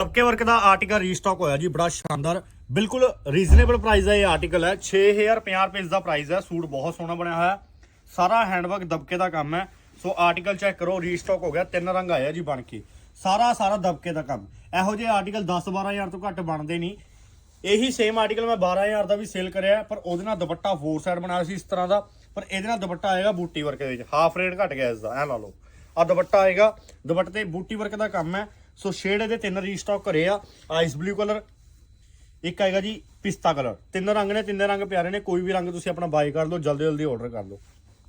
ਤਬਕੇ work ਦਾ article restock ਹੋਇਆ ਜੀ, ਬੜਾ ਸ਼ਾਨਦਾਰ। ਬਿਲਕੁਲ ਰੀਜ਼ਨੇਬਲ ਪ੍ਰਾਈਸ ਹੈ ਇਹ ਆਰਟੀਕਲ ਹੈ। 6050 ਰੁਪਏ ਇਸ ਦਾ ਪ੍ਰਾਈਸ ਹੈ। ਸੂਟ ਬਹੁਤ ਸੋਹਣਾ ਬਣਿਆ ਹੋਇਆ ਸਾਰਾ ਹੈਂਡਵਰਕ ਦਬਕੇ ਦਾ ਕੰਮ ਹੈ। ਸੋ ਆਰਟੀਕਲ ਚੈੱਕ ਕਰੋ ਰੀਸਟਾਕ ਹੋ ਗਿਆ। ਤਿੰਨ ਰੰਗ ਆਇਆ ਜੀ ਬਣ ਕੇ। ਸਾਰਾ ਸਾਰਾ ਦਬਕੇ ਦਾ ਕੰਮ। ਇਹੋ ਜਿਹੇ ਆਰਟੀਕਲ 10 12000 ਤੋਂ ਘੱਟ ਬਣਦੇ ਨਹੀਂ। ਇਹੀ ਸੇਮ ਆਰਟੀਕਲ ਮੈਂ 12000 ਦਾ ਵੀ ਸੇਲ ਕਰਿਆ ਪਰ ਉਹਦੇ ਨਾਲ ਦੁਪੱਟਾ ਫੋਰ ਸਾਈਡ ਬਣਾਇਆ ਸੀ ਇਸ ਤਰ੍ਹਾਂ ਦਾ। ਪਰ ਇਹਦੇ ਨਾਲ ਦੁਪੱਟਾ ਆਏਗਾ ਬੂਟੀ ਵਰਕ ਦੇ ਵਿੱਚ। ਹਾਫ ਰੇਟ ਘਟ ਗਿਆ ਇਸ ਦਾ, ਐ ਲਾ ਲਓ। ਆ ਦੁਪੱਟਾ ਆਏਗਾ। ਦੁਪੱਟੇ ਤੇ ਬੂਟੀ ਵਰਕ ਦਾ ਕੰਮ ਹੈ। ਸੋ ਸ਼ੇਡ ਇਹਦੇ ਤਿੰਨ ਰੀਸਟਾਕ ਕਰੇ ਆ ਆਈਸ ਬਲੂ ਕਲਰ ਇੱਕ ਆਏਗਾ ਜੀ ਪਿਸਤਾ ਕਲਰ ਤਿੰਨ ਰੰਗ ਨੇ, ਤਿੰਨੇ ਰੰਗ ਪਿਆਰੇ ਨੇ, ਕੋਈ ਵੀ ਰੰਗ ਤੁਸੀਂ ਆਪਣਾ ਬਾਈ ਕਰ ਲਓ, ਜਲਦੀ ਜਲਦੀ ਆਰਡਰ ਕਰ ਲਓ।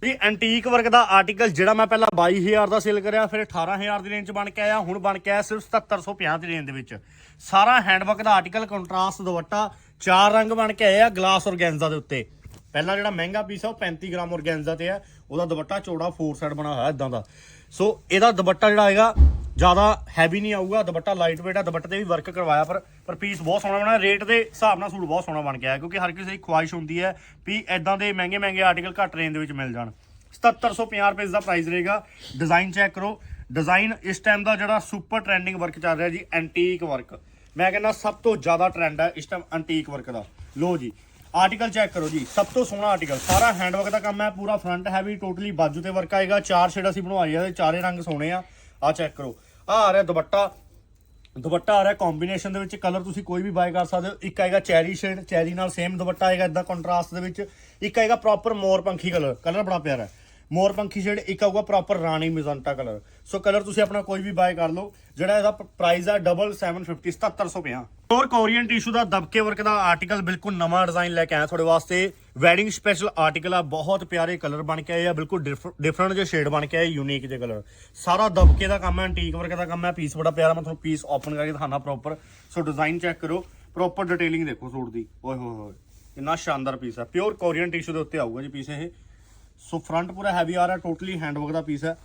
ਜੀ ਐਂਟੀਕ ਵਰਕ ਦਾ ਆਰਟੀਕਲ ਜਿਹੜਾ ਮੈਂ ਪਹਿਲਾਂ 22000 ਦਾ ਸੇਲ ਕਰਿਆ, ਫਿਰ 18000 ਦੀ ਰੇਂਜ 'ਚ ਬਣ ਕੇ ਆਇਆ, ਹੁਣ ਬਣ ਕੇ ਆਇਆ ਸਿਰਫ 7750 ਦੀ ਰੇਂਜ ਦੇ ਵਿੱਚ। ਸਾਰਾ ਹੈਂਡਵਰਕ ਦਾ ਆਰਟੀਕਲ ਕੰਟਰਾਸਟ ਦੁਪੱਟਾ, ਚਾਰ ਰੰਗ ਬਣ ਕੇ ਆਏ ਆ ਗਲਾਸ ਔਰਗੈਂਜ਼ਾ ਦੇ ਉੱਤੇ। ਪਹਿਲਾਂ ਜਿਹੜਾ ਮਹਿੰਗਾ ਪੀਸ ਆ, ਉਹ 35 ਗ੍ਰਾਮ ਔਰਗੈਂਜ਼ਾ ਤੇ ਆ। ਉਹਦਾ ਦੁਪੱਟਾ ਚੌੜਾ ਫੋਰ ਸਾਈਡ ਬਣਾ ਹੋਇਆ ਇਦਾਂ ਦਾ। ਸੋ ਇਹਦਾ ਦੁਪੱਟਾ ਜਿਹੜਾ ਹੈਗਾ ਜ਼ਿਆਦਾ ਹੈਵੀ ਨਹੀਂ ਆਊਗਾ, ਦੁਪੱਟਾ ਲਾਈਟ weight ਆ, ਦੁਪੱਟੇ ਤੇ ਵੀ ਵਰਕ ਕਰਵਾਇਆ, ਪਰ ਪਰ ਪੀਸ ਬਹੁਤ ਸੋਹਣਾ ਬਣਾਇਆ ਰੇਟ ਦੇ ਹਿਸਾਬ ਨਾਲ ਸੂਟ ਬਹੁਤ ਸੋਹਣਾ ਬਣ ਗਿਆ, ਕਿਉਂਕਿ ਹਰ ਕਿਸੇ ਦੀ ਖੁਆਇਸ਼ ਹੁੰਦੀ ਹੈ ਵੀ ਐਦਾਂ ਦੇ ਮਹਿੰਗੇ ਮਹਿੰਗੇ ਆਰਟੀਕਲ ਘੱਟ ਰੇਂਜ ਦੇ ਵਿੱਚ ਮਿਲ ਜਾਣ। 7750 ਰੁਪਏ ਦਾ ਪ੍ਰਾਈਸ ਰਹੇਗਾ। ਡਿਜ਼ਾਈਨ ਚੈੱਕ ਕਰੋ। ਡਿਜ਼ਾਈਨ ਇਸ ਟਾਈਮ ਦਾ ਜਿਹੜਾ ਸੁਪਰ ਟ੍ਰੈਂਡਿੰਗ ਵਰਕ ਚੱਲ ਰਿਹਾ ਜੀ ਐਂਟੀਕ ਵਰਕ ਮੈਂ ਕਹਿੰਦਾ ਸਭ ਤੋਂ ਜ਼ਿਆਦਾ ਟ੍ਰੈਂਡ ਹੈ ਇਸ ਟਾਈਮ ਐਂਟੀਕ ਵਰਕ ਦਾ। ਲੋ ਜੀ ਆਰਟੀਕਲ ਚੈੱਕ ਕਰੋ ਜੀ। ਸਭ ਤੋਂ ਸੋਹਣਾ ਆਰਟੀਕਲ ਸਾਰਾ ਹੈਂਡਵਰਕ ਦਾ ਕੰਮ ਹੈ, ਪੂਰਾ ਫਰੰਟ ਹੈਵੀ ਟੋਟਲੀ ਬਾਜੂ ਤੇ ਵਰਕ ਆਏਗਾ। ਚਾਰ ਸ਼ੇਡ ਅਸੀਂ ਬਣਵਾਈ ਆ ਤੇ ਚਾਰੇ ਰੰਗ ਸੋਹਣੇ ਆ। ਆ ਚੈੱਕ ਕਰੋ। ਆ ਆ ਰਿਹਾ ਦੁਪੱਟਾ। ਦੁਪੱਟਾ ਆ ਰਿਹਾ ਕੰਬੀਨੇਸ਼ਨ ਦੇ ਵਿੱਚ ਕਲਰ ਤੁਸੀਂ ਕੋਈ ਵੀ ਬਾਏ ਕਰ ਸਕਦੇ ਹੋ। ਇੱਕ ਆਏਗਾ ਚੈਰੀ ਸ਼ੇਡ ਚੈਰੀ ਨਾਲ ਸੇਮ ਦੁਪੱਟਾ ਆਏਗਾ ਇਦਾਂ ਕੰਟਰਾਸਟ ਦੇ ਵਿੱਚ। ਇੱਕ ਆਏਗਾ ਪ੍ਰੋਪਰ ਮੋਰ ਪੰਖੀ ਕਲਰ ਕਲਰ ਬੜਾ ਪਿਆਰਾ ਹੈ। ਮੋਰ ਪੰਖੀ ਸ਼ੇਡ ਇੱਕ ਆਊਗਾ ਪ੍ਰੋਪਰ ਰਾਣੀ ਮਿਜ਼ੰਟਾ ਕਲਰ ਸੋ ਕਲਰ ਤੁਸੀਂ ਆਪਣਾ ਕੋਈ ਵੀ ਬਾਏ ਕਰ ਲਓ। ਜਿਹੜਾ ਇਹਦਾ ਪ੍ਰਾਈਸ ਹੈ ਡਬਲ 750 7750 ਹੋਰ ਕੋਰੀਅਨ ਟਿਸ਼ੂ ਦਾ ਦਬਕੇ ਵਰਕ ਦਾ ਆਰਟੀਕਲ ਬਿਲਕੁਲ ਨਵਾਂ ਡਿਜ਼ਾਈਨ ਲੈ ਕੇ ਆਇਆ ਤੁਹਾਡੇ ਵਾਸਤੇ। ਵੈਡਿੰਗ ਸਪੈਸ਼ਲ ਆਰਟੀਕਲ ਆ, ਬਹੁਤ ਪਿਆਰੇ ਕਲਰ ਬਣ ਕੇ ਆਏ ਆ, ਬਿਲਕੁਲ ਡਿਫਰੈਂਟ ਜਿਹੇ ਸ਼ੇਡ ਬਣ ਕੇ ਆਏ ਯੂਨੀਕ ਜਿਹੇ ਕਲਰ ਸਾਰਾ ਦਬਕੇ ਦਾ ਕੰਮ ਹੈ ਐਂਟੀਕ ਵਰਕ ਦਾ ਕੰਮ ਹੈ ਪੀਸ ਬੜਾ ਪਿਆਰਾ, ਮੈਂ ਤੁਹਾਨੂੰ ਪੀਸ ਓਪਨ ਕਰਕੇ ਦਿਖਾਣਾ ਪ੍ਰੋਪਰ ਸੋ ਡਿਜ਼ਾਈਨ ਚੈੱਕ ਕਰੋ ਪ੍ਰੋਪਰ ਡਿਟੇਲਿੰਗ ਦੇਖੋ ਸੂਟ ਦੀ। ਓਏ ਹੋਏ ਹੋਏ, ਕਿੰਨਾ ਸ਼ਾਨਦਾਰ ਪੀਸ ਹੈ ਪਿਓਰ ਕੋਰੀਅਨ ਟਿਸ਼ੂ ਦੇ ਉੱਤੇ ਆਊਗਾ ਜੀ ਪੀਸ ਇਹ। ਸੋ ਫਰੰਟ ਪੂਰਾ ਹੈਵੀ ਆ ਰਿਹਾ ਟੋਟਲੀ ਹੈਂਡ ਵਰਕ ਦਾ ਪੀਸ ਹੈ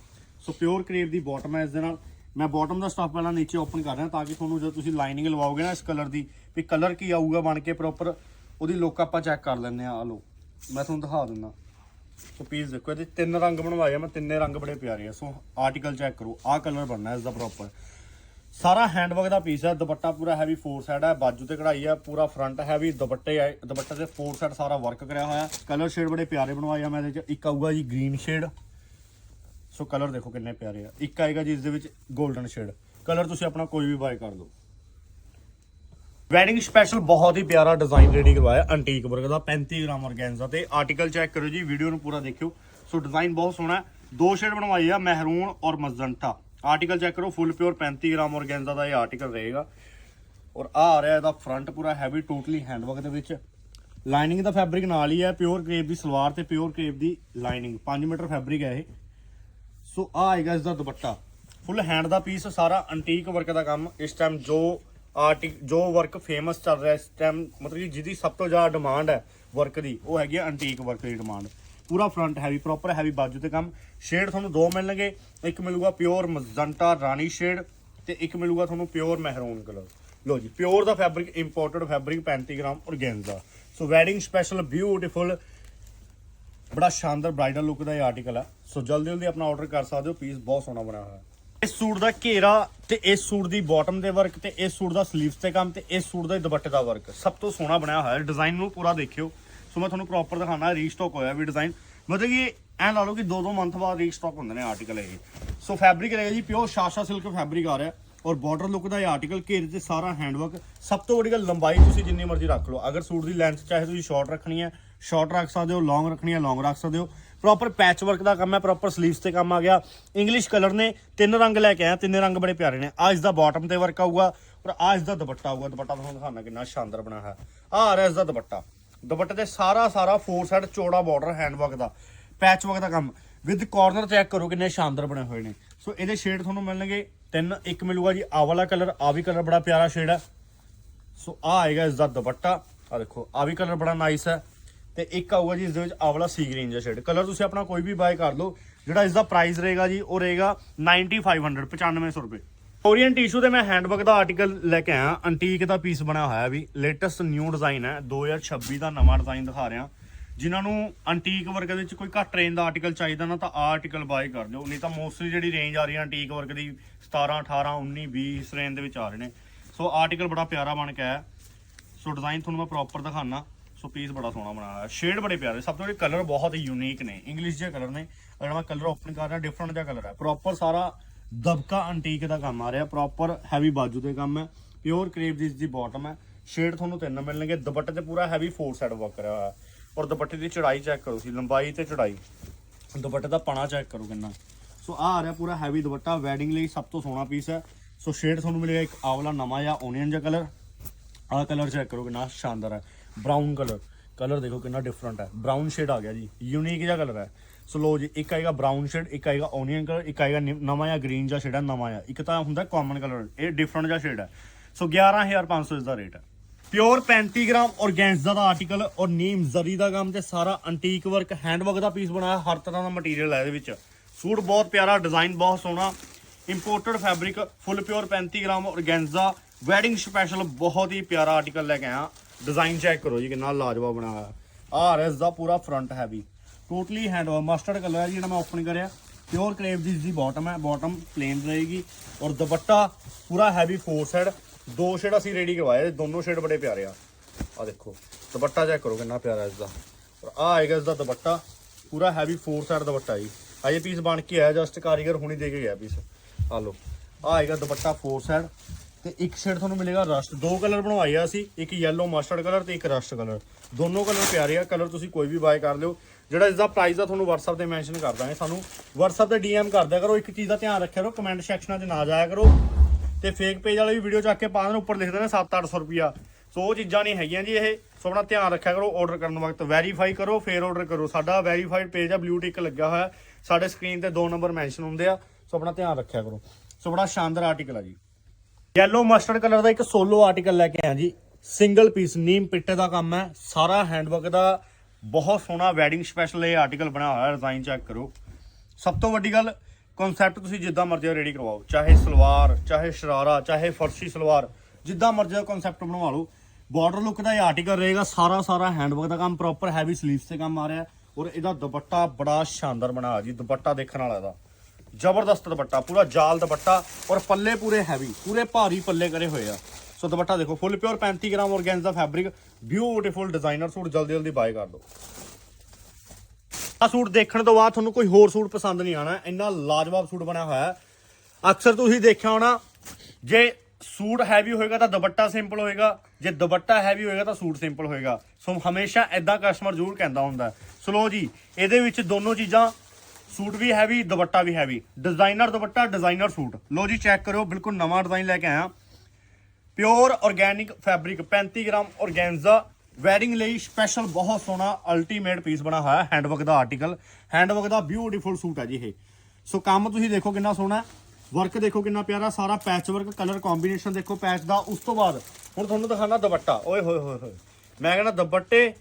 ਸੋ ਪਿਓਰ ਕਰੇਵ ਦੀ ਬਾਟਮ ਹੈ ਇਸ ਦੇ ਨਾਲ। ਮੈਂ ਬਾਟਮ ਦਾ ਸਟਾਫ ਪਹਿਲਾਂ ਨੀਚੇ ਓਪਨ ਕਰ ਰਿਹਾ ਤਾਂ ਕਿ ਤੁਹਾਨੂੰ ਜਦੋਂ ਤੁਸੀਂ ਲਾਈਨਿੰਗ ਲਵਾਓਗੇ ਨਾ ਇਸ ਕਲਰ ਦੀ, ਵੀ ਕਲਰ ਕੀ ਆਊਗਾ ਬਣ ਕੇ ਪ੍ਰੋਪਰ ਉਹਦੀ ਲੁੱਕ ਆਪਾਂ ਚੈੱਕ ਕਰ ਲੈਂਦੇ ਆ ਆ ਲੋ ਮੈਂ ਤੁਹਾਨੂੰ ਦਿਖਾ ਦਿੰਦਾ। ਸੋ ਪੀਸ ਦੇਖੋ, ਇਹਦੇ ਤਿੰਨ ਰੰਗ ਬਣਵਾਏ ਆ, ਮੈਂ ਤਿੰਨੇ ਰੰਗ ਬੜੇ ਪਿਆਰੇ ਆ। ਸੋ ਆਰਟੀਕਲ ਚੈੱਕ ਕਰੋ, ਆਹ ਕਲਰ ਬਣਨਾ ਇਸ ਦਾ ਪ੍ਰੋਪਰ ਸਾਰਾ ਹੈਂਡਵਰਕ ਦਾ ਪੀਸ ਹੈ ਦੁਪੱਟਾ ਪੂਰਾ ਹੈਵੀ ਫੋਰ ਸਾਈਡ ਹੈ ਬਾਜੂ ਤੇ ਕਢਾਈ ਹੈ ਪੂਰਾ ਫਰੰਟ ਹੈਵੀ ਦੁਪੱਟੇ ਹੈ ਦੁਪੱਟੇ ਤੇ ਫੋਰ ਸਾਈਡ ਸਾਰਾ ਵਰਕ ਕਰਿਆ ਹੋਇਆ। ਕਲਰ ਸ਼ੇਡ ਬੜੇ ਪਿਆਰੇ ਬਣਵਾਏ ਆ ਮੈਂ, ਇਹਦੇ ਚ। ਇੱਕ ਆਊਗਾ ਜੀ ਗ੍ਰੀਨ ਸ਼ੇਡ ਸੋ ਕਲਰ ਦੇਖੋ ਕਿੰਨੇ ਪਿਆਰੇ ਆ। ਇੱਕ ਆਏਗਾ ਜੀ ਇਸ ਦੇ ਵਿੱਚ 골ਡਨ ਸ਼ੇਡ ਕਲਰ ਤੁਸੀਂ ਆਪਣਾ ਕੋਈ ਵੀ ਬਾਏ ਕਰ ਲਓ। ਵੈਡਿੰਗ ਸਪੈਸ਼ਲ ਬਹੁਤ ਹੀ ਪਿਆਰਾ ਡਿਜ਼ਾਈਨ ਰੈਡੀ ਕਰਵਾਇਆ ਐਂਟੀਕ ਵਰਗ ਦਾ 35 ਗ੍ਰਾਮ ਔਰਗੈਂਜ਼ਾ ਤੇ ਆਰਟੀਕਲ ਚੈੱਕ ਕਰੋ ਜੀ ਵੀਡੀਓ ਨੂੰ ਪੂਰਾ ਦੇਖਿਓ। ਸੋ ਡਿਜ਼ਾਈਨ ਬਹੁਤ ਸੋਹਣਾ ਹੈ। ਦੋ ਸ਼ੇਡ ਬਣਵਾਈ ਆ, ਮਹਿਰੂਨ ਔਰ ਮਜ਼ੰਟਾ ਆਰਟੀਕਲ ਚੈੱਕ ਕਰੋ ਫੁੱਲ ਪਿਓਰ 35 ਗ੍ਰਾਮ ਔਰਗੈਂਜ਼ਾ ਦਾ ਇਹ ਆਰਟੀਕਲ ਰਹੇਗਾ। ਔਰ ਆ ਆ ਰਿਹਾ ਇਹਦਾ ਫਰੰਟ ਪੂਰਾ ਹੈਵੀ ਟੋਟਲੀ ਹੈਂਡਵਰਕ ਦੇ ਵਿੱਚ। ਲਾਈਨਿੰਗ ਦਾ ਫੈਬਰਿਕ ਨਾਲ ਹੀ ਹੈ ਪਿਓਰ ਕ੍ਰੇਪ ਦੀ ਸਲਵਾਰ ਤੇ ਪਿਓਰ ਕ੍ਰੇਪ ਦੀ ਲਾਈਨਿੰਗ 5 ਮੀਟਰ ਫੈਬਰਿਕ ਹੈ ਇਹ। ਸੋ ਆ ਆਏਗਾ ਇਸ ਦਾ ਦੁਪੱਟਾ। ਫੁੱਲ ਹੈਂਡ ਦਾ ਪੀਸ ਸਾਰਾ ਐਂਟੀਕ ਵਰਕ ਦਾ ਕੰਮ। ਇਸ ਟਾਈਮ ਜੋ ਆਰਟਿਕ ਜੋ ਵਰਕ ਫੇਮਸ ਚੱਲ ਰਿਹਾ, ਇਸ ਟਾਈਮ ਮਤਲਬ ਕਿ ਜਿਹਦੀ ਸਭ ਤੋਂ ਜ਼ਿਆਦਾ ਡਿਮਾਂਡ ਹੈ ਵਰਕ ਦੀ, ਉਹ ਹੈਗੀ ਹੈ ਐਂਟੀਕ ਵਰਕ ਦੀ ਡਿਮਾਂਡ ਪੂਰਾ ਫਰੰਟ ਹੈਵੀ ਪ੍ਰੋਪਰ ਹੈਵੀ ਬਾਜੂ ਤੇ ਕੰਮ। ਸ਼ੇਡ ਤੁਹਾਨੂੰ ਦੋ ਮਿਲਣਗੇ। ਇੱਕ ਮਿਲੂਗਾ ਪਿਓਰ ਮਜ਼ੰਟਾ ਰਾਣੀ ਸ਼ੇਡ ਤੇ ਇੱਕ ਮਿਲੂਗਾ ਤੁਹਾਨੂੰ ਪਿਓਰ ਮਹਿਰੂਨ ਕਲਰ ਲੋ ਜੀ ਪਿਓਰ ਦਾ fabric imported fabric 35 gram organza so wedding special beautiful ਬੜਾ ਸ਼ਾਨਦਾਰ ਬ੍ਰਾਈਡਲ ਲੁੱਕ ਦਾ ਇਹ ਆਰਟੀਕਲ ਹੈ। ਸੋ ਜਲਦੀ ਜਲਦੀ ਆਪਣਾ ਆਰਡਰ ਕਰ ਸਕਦੇ ਹੋ। ਪੀਸ ਬਹੁਤ ਸੋਹਣਾ ਬਣਿਆ ਹੋਇਆ ਇਸ ਸੂਟ ਦਾ ਘੇਰਾ ਤੇ ਇਸ ਸੂਟ ਦੀ ਬਾਟਮ ਦੇ ਵਰਕ ਤੇ ਇਸ ਸੂਟ ਦਾ 슬ੀਵਸ ਤੇ ਕੰਮ ਤੇ ਇਸ ਸੂਟ ਦਾ ਦੁਪੱਟੇ ਦਾ ਵਰਕ ਸਭ ਤੋਂ ਸੋਹਣਾ ਬਣਿਆ ਹੋਇਆ ਹੈ। ਡਿਜ਼ਾਈਨ ਨੂੰ ਪੂਰਾ ਦੇਖਿਓ। ਸੋ ਮੈਂ ਤੁਹਾਨੂੰ ਪ੍ਰੋਪਰ ਦਿਖਾਣਾ ਰੀਸਟਾਕ ਹੋਇਆ ਵੀ ਡਿਜ਼ਾਈਨ ਮਤਲਬ ਕਿ ਐਂ ਲਾ ਲਓ ਕਿ 2-2 ਮੰਥ ਬਾਅਦ ਰੀਸਟਾਕ ਹੁੰਦੇ ਨੇ ਆਰਟੀਕਲ ਇਹ। ਸੋ ਫੈਬਰਿਕ ਰਹੇਗਾ ਜੀ ਪਿਓਰ ਸ਼ਾਸ਼ਾ ਸਿਲਕ ਫੈਬਰਿਕ ਆ ਰਿਹਾ ਔਰ ਬਾਰਡਰ ਲੁੱਕ ਦਾ ਇਹ ਆਰਟੀਕਲ ਘੇਰੇ ਤੇ ਸਾਰਾ ਹੈਂਡਵਰਕ ਸਭ ਤੋਂ ਵੱਡੀ ਗੱਲ ਲੰਬਾਈ ਤੁਸੀਂ ਜਿੰਨੀ ਮਰਜ਼ੀ ਰੱਖ ਲਓ। ਅਗਰ ਸੂਟ ਦੀ ਲੈਂਥ ਚਾਹੇ ਤੁਸੀਂ ਸ਼ਾਰਟ ਰੱਖਣੀ ਹੈ ਸ਼ਾਰਟ ਰੱਖ ਸਕਦੇ ਹੋ ਲੌਂਗ ਰੱਖਣੀ ਹੈ ਲੌਂਗ ਰੱਖ ਸਕਦੇ ਹੋ। ਪ੍ਰੋਪਰ ਪੈਚ ਵਰਕ ਦਾ ਕੰਮ ਹੈ ਪ੍ਰੋਪਰ 슬ੀਵਸ ਤੇ ਕੰਮ ਆ ਗਿਆ। ਇੰਗਲਿਸ਼ ਕਲਰ ਨੇ ਤਿੰਨ ਰੰਗ ਲੈ ਕੇ ਆਇਆ, ਤਿੰਨੇ ਰੰਗ ਬੜੇ ਪਿਆਰੇ ਨੇ। ਆ ਇਸ ਦਾ ਬਾਟਮ ਤੇ ਵਰਕ ਆਊਗਾ ਔਰ ਆ ਇਸ ਦਾ ਦੁਪੱਟਾ ਆਊਗਾ। ਦੁਪੱਟਾ ਤੁਹਾਨੂੰ ਦਿਖਾਉਣਾ ਕਿੰਨਾ ਸ਼ਾਨਦਾਰ ਬਣਿਆ ਹੈ ਆ ਆ ਰਿਹਾ ਇਸ ਦਾ ਦੁਪੱਟਾ। ਦੁਪੱਟੇ ਤੇ ਸਾਰਾ ਸਾਰਾ ਫੋਰ ਸਾਈਡ ਚੌੜਾ ਬਾਰਡਰ ਹੈਂਡਵਰਕ ਦਾ ਪੈਚ ਵਰਕ ਦਾ ਕੰਮ। ਵਿਦ ਕਾਰਨਰ ਚੈੱਕ ਕਰੋ ਕਿੰਨੇ ਸ਼ਾਨਦਾਰ ਬਣੇ ਹੋਏ ਨੇ। ਸੋ ਇਹਦੇ ਸ਼ੇਡ ਤੁਹਾਨੂੰ ਮਿਲਣਗੇ। ਤਿੰਨ, ਇੱਕ ਮਿਲੂਗਾ ਜੀ ਆ ਵਾਲਾ ਕਲਰ ਆ ਵੀ ਕਲਰ ਬੜਾ ਪਿਆਰਾ ਸ਼ੇਡ ਹੈ। ਸੋ ਆ ਆਏਗਾ ਇਸ ਦਾ ਦੁਪੱਟਾ। ਆ ਦੇਖੋ ਆ ਵੀ ਕਲਰ ਬੜਾ ਨਾਈਸ ਹੈ। ਤੇ ਇੱਕ ਆਊਗਾ ਜੀ, ਇਸ ਦੇ ਵਿੱਚ ਆ ਵਾਲਾ ਸੀ ਗ੍ਰੀਨ ਜਿਹਾ ਸ਼ੇਡ ਕਲਰ ਤੁਸੀਂ ਆਪਣਾ ਕੋਈ ਵੀ ਬਾਏ ਕਰ ਲਓ, ਜਿਹੜਾ ਇਸ ਦਾ ਪ੍ਰਾਈਸ ਰਹੇਗਾ ਜੀ, ਉਹ ਰਹੇਗਾ 9500 9500 ਰੁਪਏ। ਕੋਰੀਅਨ ਟਿਸ਼ੂ ਤੇ ਮੈਂ ਹੈਂਡਬੈਗ ਦਾ ਆਰਟੀਕਲ ਲੈ ਕੇ ਆਇਆ ਅੰਟੀਕ ਦਾ ਪੀਸ ਬਣਿਆ ਹੋਇਆ ਵੀ ਲੇਟੈਸਟ ਨਿਊ ਡਿਜ਼ਾਈਨ ਹੈ 2026 ਦਾ ਨਵਾਂ ਡਿਜ਼ਾਈਨ ਦਿਖਾ ਰਿਹਾ। ਜਿਨ੍ਹਾਂ ਨੂੰ ਅੰਟੀਕ ਵਰਗ ਦੇ ਵਿੱਚ ਕੋਈ ਘੱਟ ਰੇਂਜ ਦਾ ਆਰਟੀਕਲ ਚਾਹੀਦਾ ਨਾ, ਤਾਂ ਆਹ ਆਰਟੀਕਲ ਬਾਏ ਕਰ ਲਿਓ ਨਹੀਂ ਤਾਂ ਮੋਸਟਲੀ ਜਿਹੜੀ ਰੇਂਜ ਆ ਰਹੀ ਹੈ ਅੰਟੀਕ ਵਰਗ ਦੀ 17 18 19 20 ਇਸ ਰੇਂਜ ਦੇ ਵਿੱਚ ਆ ਰਹੇ ਨੇ। ਸੋ ਆਰਟੀਕਲ ਬੜਾ ਪਿਆਰਾ ਬਣ ਕੇ ਆਇਆ। ਸੋ ਡਿਜ਼ਾਈਨ ਤੁਹਾਨੂੰ ਮੈਂ ਪ੍ਰੋਪਰ ਦਿਖਾਣਾ ਸੋ ਪੀਸ ਬੜਾ ਸੋਹਣਾ ਬਣਾਇਆ ਹੈ ਸ਼ੇਡ ਬੜੇ ਪਿਆਰੇ, ਸਭ ਤੋਂ ਜਿਹੜੇ ਕਲਰ ਬਹੁਤ ਹੀ ਯੂਨੀਕ ਨੇ। ਇੰਗਲਿਸ਼ ਜਿਹੇ ਕਲਰ ਨੇ। ਅਗਰ ਮੈਂ ਕਲਰ ਓਪਨ ਕਰ ਰਿਹਾ ਡਿਫਰੈਂਟ ਜਿਹਾ ਕਲਰ ਹੈ। ਪ੍ਰੋਪਰ ਸਾਰਾ ਦਬਕਾ ਐਂਟੀਕ ਦਾ ਕੰਮ ਆ ਰਿਹਾ। ਪ੍ਰੋਪਰ ਹੈਵੀ ਬਾਜੂ ਤੇ ਕੰਮ ਹੈ। ਪਿਓਰ ਕਰੇਪ ਦੀ ਦੀ ਬਾਟਮ ਹੈ। ਸ਼ੇਡ ਤੁਹਾਨੂੰ ਤਿੰਨ ਮਿਲਣਗੇ। ਦੁਪੱਟੇ ਤੇ ਪੂਰਾ ਹੈਵੀ ਫੋਰ ਸਾਈਡ ਵਰਕ ਕਰਿਆ ਹੋਇਆ। ਔਰ ਦੁਪੱਟੇ ਦੀ ਚੜਾਈ ਚੈੱਕ ਕਰੋ ਸੀ ਲੰਬਾਈ ਤੇ ਚੜਾਈ। ਦੁਪੱਟੇ ਦਾ ਪਣਾ ਚੈੱਕ ਕਰੋ ਕਿੰਨਾ। ਸੋ ਆ ਆ ਰਿਹਾ ਪੂਰਾ ਹੈਵੀ ਦੁਪੱਟਾ। ਵੈਡਿੰਗ ਲਈ ਸਭ ਤੋਂ ਸੋਹਣਾ ਪੀਸ ਹੈ। ਸੋ ਸ਼ੇਡ ਤੁਹਾਨੂੰ ਮਿਲੇਗਾ ਇੱਕ ਆਵਲਾ ਨਵਾਂ ਜਾਂ ਓਨੀਅਨ ਜਿਹਾ ਕਲਰ ਆਹ ਕਲਰ ਚੈੱਕ ਕਰੋ ਕਿੰਨਾ ਸ਼ਾਨਦਾਰ ਹੈ। ਬ੍ਰਾਊਨ ਕਲਰ ਕਲਰ ਦੇਖੋ ਕਿੰਨਾ ਡਿਫਰੈਂਟ ਹੈ। ਬ੍ਰਾਊਨ ਸ਼ੇਡ ਆ ਗਿਆ ਜੀ। ਯੂਨੀਕ ਜਿਹਾ ਕਲਰ ਹੈ। ਸੋ ਲੋ ਜੀ, ਇੱਕ ਆਏਗਾ ਬ੍ਰਾਊਨ ਸ਼ੇਡ ਇੱਕ ਆਏਗਾ ਓਨੀਅਨ ਕਲਰ ਇੱਕ ਆਏਗਾ ਨਿ- ਨਵਾਂ ਜਾਂ ਗ੍ਰੀਨ ਜਿਹਾ ਸ਼ੇਡ ਹੈ, ਨਵਾਂ ਆ ਇੱਕ ਤਾਂ ਹੁੰਦਾ ਕਾਮਨ ਕਲਰ ਇਹ ਡਿਫਰੈਂਟ ਜਿਹਾ ਸ਼ੇਡ ਹੈ। ਸੋ 11500 ਇਸ ਦਾ ਰੇਟ ਹੈ। ਪਿਓਰ 35 ਗ੍ਰਾਮ ਔਰਗੈਂਜ਼ਾ ਦਾ ਆਰਟੀਕਲ ਔਰ ਨੀਮ ਜ਼ਰੀ ਦਾ ਕੰਮ ਤੇ ਸਾਰਾ ਅੰਟੀਕ ਵਰਕ ਹੈਂਡਵਰਕ ਦਾ ਪੀਸ ਬਣਾਇਆ, ਹਰ ਤਰ੍ਹਾਂ ਦਾ ਮਟੀਰੀਅਲ ਹੈ ਇਹਦੇ ਵਿੱਚ। ਸੂਟ ਬਹੁਤ ਪਿਆਰਾ ਡਿਜ਼ਾਈਨ ਬਹੁਤ ਸੋਹਣਾ। Imported fabric full pure 35 gram organza wedding special ਬਹੁਤ ਹੀ ਪਿਆਰਾ ਆਰਟੀਕਲ ਲੈ ਕੇ ਆਇਆ। ਡਿਜ਼ਾਈਨ ਚੈੱਕ ਕਰੋ ਜੀ, ਕਿੰਨਾ ਲਾਜਵਾਬ ਬਣਾਇਆ ਹੋਇਆ। ਆਰ ਐਸ ਦਾ ਪੂਰਾ front heavy totally hand mustard colour ਹੈ ਜੀ, ਜਿਹੜਾ ਮੈਂ ਓਪਨ ਕਰਿਆ। ਪਿਓਰ ਕਰੇਪ ਦੀ ਦੀ ਬਾਟਮ ਹੈ ਬਾਟਮ ਪਲੇਨ ਰਹੇਗੀ। ਔਰ ਦੁਪੱਟਾ ਪੂਰਾ ਹੈਵੀ ਫੋਰ ਸਾਈਡ ਦੋ ਸ਼ੇਡ ਅਸੀਂ ਰੈਡੀ ਕਰਵਾਏ, ਦੋਨੋਂ ਸ਼ੇਡ ਬੜੇ ਪਿਆਰੇ ਆ। ਆ ਦੇਖੋ, ਦੁਪੱਟਾ ਚੈੱਕ ਕਰੋ ਕਿੰਨਾ ਪਿਆਰਾ ਇਸ ਦਾ। ਔਰ ਆ ਆਏਗਾ ਇਸ ਦਾ ਦੁਪੱਟਾ, ਪੂਰਾ ਹੈਵੀ ਫੋਰ ਸਾਈਡ ਦੁਪੱਟਾ ਜੀ। ਆ ਪੀਸ ਬਣ ਕੇ ਆਇਆ ਜਸਟ ਕਾਰੀਗਰ ਹੁਣੀ ਦੇ ਕੇ ਗਿਆ ਪੀਸ ਆ ਲਓ ਆ ਆਏਗਾ ਦੁਪੱਟਾ ਫੋਰ ਸਾਈਡ ਤੇ ਇੱਕ ਸ਼ੇਡ ਤੁਹਾਨੂੰ ਮਿਲੇਗਾ ਰਸਟ ਦੋ ਕਲਰ ਬਣਵਾਏ ਆ ਅਸੀਂ, ਇੱਕ ਯੈਲੋ ਮਸਟਰਡ ਕਲਰ ਤੇ ਇੱਕ ਰਸਟ ਕਲਰ ਦੋਨੋਂ ਕਲਰ ਪਿਆਰੇ ਆ ਕਲਰ ਤੁਸੀਂ ਕੋਈ ਵੀ ਬਾਏ ਕਰ ਲਿਓ। ਜਿਹੜਾ ਇਸ ਦਾ ਪ੍ਰਾਈਸ ਆ ਤੁਹਾਨੂੰ WhatsApp ਤੇ ਮੈਂਸ਼ਨ ਕਰ ਦਾਂਗੇ ਸਾਨੂੰ। WhatsApp ਤੇ DM ਕਰ ਦਿਆ ਕਰੋ, ਇੱਕ ਚੀਜ਼ ਦਾ ਧਿਆਨ ਰੱਖਿਆ ਕਰੋ ਕਮੈਂਟ ਸੈਕਸ਼ਨਾਂ 'ਚ ਨਾ ਜਾਇਆ ਕਰੋ। ਤੇ ਫੇਕ ਪੇਜ ਵਾਲੇ ਵੀ ਵੀਡੀਓ ਚੱਕ ਕੇ ਪਾ ਦੇਣ, ਉੱਪਰ ਲਿਖਦੇ ਨੇ 7-800 ਰੁਪਿਆ ਸੋ ਉਹ ਚੀਜ਼ਾਂ ਨਹੀਂ ਹੈਗੀਆਂ ਜੀ ਇਹ। ਸੋ ਆਪਣਾ ਧਿਆਨ ਰੱਖਿਆ ਕਰੋ ਆਰਡਰ ਕਰਨ ਵਕਤ ਵੈਰੀਫਾਈ ਕਰੋ, ਫੇਰ ਆਰਡਰ ਕਰੋ। ਸਾਡਾ ਵੈਰੀਫਾਈਡ ਪੇਜ ਆ ਬਲੂ ਟਿਕ ਲੱਗਿਆ ਹੋਇਆ। ਸਾਡੇ ਸਕਰੀਨ ਤੇ ਦੋ ਨੰਬਰ ਮੈਂਸ਼ਨ ਹੁੰਦੇ ਆ। ਸੋ ਆਪਣਾ ਧਿਆਨ ਰੱਖਿਆ ਕਰੋ। ਸੋ ਬੜਾ ਸ਼ਾਨਦਾਰ ਆਰਟੀਕਲ ਆ ਜੀ। ਯੈਲੋ ਮਸਟਰਡ ਕਲਰ ਦਾ ਇੱਕ ਸੋਲੋ ਆਰਟੀਕਲ ਲੈ ਕੇ ਆਇਆ ਜੀ। ਸਿੰਗਲ ਪੀਸ ਨੀਮ ਪਿੱਟੇ ਦਾ ਕੰਮ ਹੈ। ਸਾਰਾ ਹੈਂਡਵਰਕ ਦਾ ਬਹੁਤ ਸੋਹਣਾ ਵੈਡਿੰਗ ਸਪੈਸ਼ਲ ਇਹ ਆਰਟੀਕਲ ਬਣਾਇਆ ਹੋਇਆ ਡਿਜ਼ਾਈਨ ਚੈੱਕ ਕਰੋ। ਸਭ ਤੋਂ ਵੱਡੀ ਗੱਲ ਕਨਸੈਪਟ ਤੁਸੀਂ ਜਿੱਦਾਂ ਮਰਜ਼ੀ ਰੈਡੀ ਕਰਵਾਓ, ਚਾਹੇ ਸਲਵਾਰ, ਚਾਹੇ ਸ਼ਰਾਰਾ, ਚਾਹੇ ਫਰਸ਼ੀ ਸਲਵਾਰ, ਜਿੱਦਾਂ ਮਰਜ਼ੀ ਕਨਸੈਪਟ ਬਣਵਾ ਲਓ। ਬਾਰਡਰ ਲੁੱਕ ਦਾ ਇਹ ਆਰਟੀਕਲ ਰਹੇਗਾ, ਸਾਰਾ ਸਾਰਾ ਹੈਂਡਵਰਕ ਦਾ ਕੰਮ ਪ੍ਰੋਪਰ ਹੈਵੀ ਸਲੀਵਸ ਤੇ ਕੰਮ ਆ ਰਿਹਾ ਔਰ ਇਹਦਾ ਦੁਪੱਟਾ ਬੜਾ ਸ਼ਾਨਦਾਰ ਬਣਾਇਆ ਜੀ, ਦੁਪੱਟਾ ਦੇਖਣ ਵਾਲਾ ਇਹਦਾ। ਜ਼ਬਰਦਸਤ ਦੁਪੱਟਾ, ਪੂਰਾ ਜਾਲ ਦੁਪੱਟਾ ਔਰ ਪੱਲੇ ਪੂਰੇ ਹੈਵੀ ਪੂਰੇ ਭਾਰੀ ਪੱਲੇ ਕਰੇ ਹੋਏ ਆ। ਸੋ ਦੁਪੱਟਾ ਦੇਖੋ full pure 35 gram organza fabric beautiful designer suit ਜਲਦੀ ਜਲਦੀ ਬਾਏ ਕਰ ਦਿਓ। ਆ ਸੂਟ ਦੇਖਣ ਤੋਂ ਬਾਅਦ ਤੁਹਾਨੂੰ ਕੋਈ ਹੋਰ ਸੂਟ ਪਸੰਦ ਨਹੀਂ ਆਣਾ ਇੰਨਾ ਲਾਜਵਾਬ ਸੂਟ ਬਣਿਆ ਹੋਇਆ ਅਕਸਰ ਤੁਸੀਂ ਦੇਖਿਆ ਹੋਣਾ, ਜੇ ਸੂਟ ਹੈਵੀ ਹੋਏਗਾ ਤਾਂ ਦੁਪੱਟਾ ਸਿੰਪਲ ਹੋਏਗਾ, ਜੇ ਦੁਪੱਟਾ ਹੈਵੀ ਹੋਏਗਾ ਤਾਂ ਸੂਟ ਸਿੰਪਲ ਹੋਏਗਾ। ਸੋ ਹਮੇਸ਼ਾ ਐਦਾਂ ਕਸਟਮਰ ਜ਼ਰੂਰ ਕਹਿੰਦਾ ਹੁੰਦਾ। ਹੈ। ਜੀ, ਇਹਦੇ ਵਿੱਚ ਦੋਨੋਂ ਚੀਜ਼ਾਂ ਸੂਟ ਵੀ ਹੈਵੀ ਦੁਪੱਟਾ ਵੀ heavy designer dupatta designer suit. ਲੋ ਜੀ ਚੈੱਕ ਕਰਿਓ, ਬਿਲਕੁਲ ਨਵਾਂ ਡਿਜ਼ਾਈਨ ਲੈ ਕੇ ਆਇਆ। Pure organic fabric 35 gram organza wedding ਲਈ ਸਪੈਸ਼ਲ ਬਹੁਤ ਸੋਹਣਾ ਅਲਟੀਮੇਟ ਪੀਸ ਬਣਾ ਹੋਇਆ ਹੈਂਡਵਰਕ ਦਾ ਆਰਟੀਕਲ ਹੈਂਡਵਰਕ ਦਾ ਬਿਊਟੀਫੁਲ ਸੂਟ ਹੈ ਜੀ ਇਹ। ਸੋ ਕੰਮ ਤੁਸੀਂ ਦੇਖੋ ਕਿੰਨਾ ਸੋਹਣਾ ਵਰਕ ਦੇਖੋ ਕਿੰਨਾ ਪਿਆਰਾ, ਸਾਰਾ ਪੈਚ ਵਰਕ ਕਲਰ ਕੰਬੀਨੇਸ਼ਨ ਦੇਖੋ ਪੈਚ ਦਾ। ਉਸ ਤੋਂ ਬਾਅਦ ਹੁਣ ਤੁਹਾਨੂੰ ਦਿਖਾਣਾ ਦੁਪੱਟਾ। ਓਏ ਹੋਏ ਹੋਏ ਹੋਏ। ਮੈਂ ਕਹਿੰਦਾ ਦੁਪੱਟੇ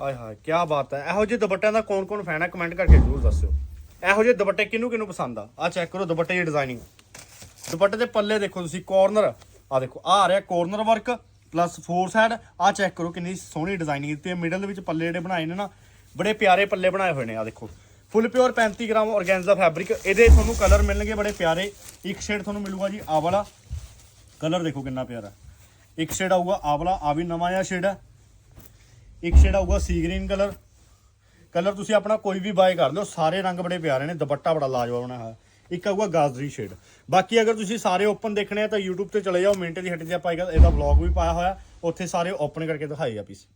ਆਏ ਹਾਏ ਕੀ ਬਾਤ ਹੈ। ਇਹੋ ਜਿਹੇ ਦੁਪੱਟਿਆਂ ਦਾ ਕੌਣ ਕੌਣ ਫੈਨ ਹੈ ਕਮੈਂਟ ਕਰਕੇ ਜ਼ਰੂਰ ਦੱਸਿਓ। ਇਹੋ ਜਿਹੇ ਦੁਪੱਟੇ ਕਿਹਨੂੰ ਕਿਹਨੂੰ ਪਸੰਦ ਆ? ਆ ਚੈੱਕ ਕਰੋ ਦੁਪੱਟੇ ਦੀ ਡਿਜ਼ਾਈਨਿੰਗ ਦੁਪੱਟੇ ਦੇ ਪੱਲੇ ਦੇਖੋ ਤੁਸੀਂ ਕਾਰਨਰ ਆ ਦੇਖੋ ਆ ਆ ਰਿਹਾ corner work plus four side ਆ ਚੈੱਕ ਕਰੋ ਕਿੰਨੀ ਸੋਹਣੀ ਡਿਜ਼ਾਈਨਿੰਗ ਦਿੱਤੀ ਹੈ। ਮਿਡਲ ਦੇ ਵਿੱਚ ਪੱਲੇ ਜਿਹੜੇ ਬਣਾਏ ਨੇ ਨਾ, ਬੜੇ ਪਿਆਰੇ ਪੱਲੇ ਬਣਾਏ ਹੋਏ ਨੇ ਆ ਦੇਖੋ। Full pure 35 gram organza fabric ਇਹਦੇ ਤੁਹਾਨੂੰ ਕਲਰ ਮਿਲਣਗੇ ਬੜੇ ਪਿਆਰੇ। ਇੱਕ ਸ਼ੇਡ ਤੁਹਾਨੂੰ ਮਿਲੂਗਾ ਜੀ ਆ ਵਾਲਾ। ਕਲਰ ਦੇਖੋ ਕਿੰਨਾ ਪਿਆਰਾ। ਇੱਕ ਸ਼ੇਡ ਆਊਗਾ ਆ ਵਾਲਾ ਆ ਵੀ ਨਵਾਂ ਜਿਹਾ ਸ਼ੇਡ ਹੈ। ਇੱਕ ਸ਼ੇਡ ਆਊਗਾ ਸੀ ਗ੍ਰੀਨ ਕਲਰ ਕਲਰ ਤੁਸੀਂ ਆਪਣਾ ਕੋਈ ਵੀ ਬਾਏ ਕਰ ਲਿਓ, ਸਾਰੇ ਰੰਗ ਬੜੇ ਪਿਆਰੇ ਨੇ, ਦੁਪੱਟਾ ਬੜਾ ਲਾਜਵਾਬ ਬਣਾਇਆ ਹੋਇਆ ਇੱਕ ਆਊਗਾ ਗਾਜ਼ਰੀ ਸ਼ੇਡ ਬਾਕੀ ਅਗਰ ਤੁਸੀਂ ਸਾਰੇ ਓਪਨ ਦੇਖਣੇ ਆ ਤਾਂ YouTube ਤੇ ਚਲੇ ਜਾਓ, ਮਿੰਟ ਦੀ ਹੱਟੀ ਤੇ ਆਪਾਂ ਇਹਦਾ ਇਹਦਾ ਵਲੌਗ ਵੀ ਪਾਇਆ ਹੋਇਆ। ਉੱਥੇ ਸਾਰੇ ਓਪਨ ਕਰਕੇ ਦਿਖਾਏ ਆ ਪੀਸ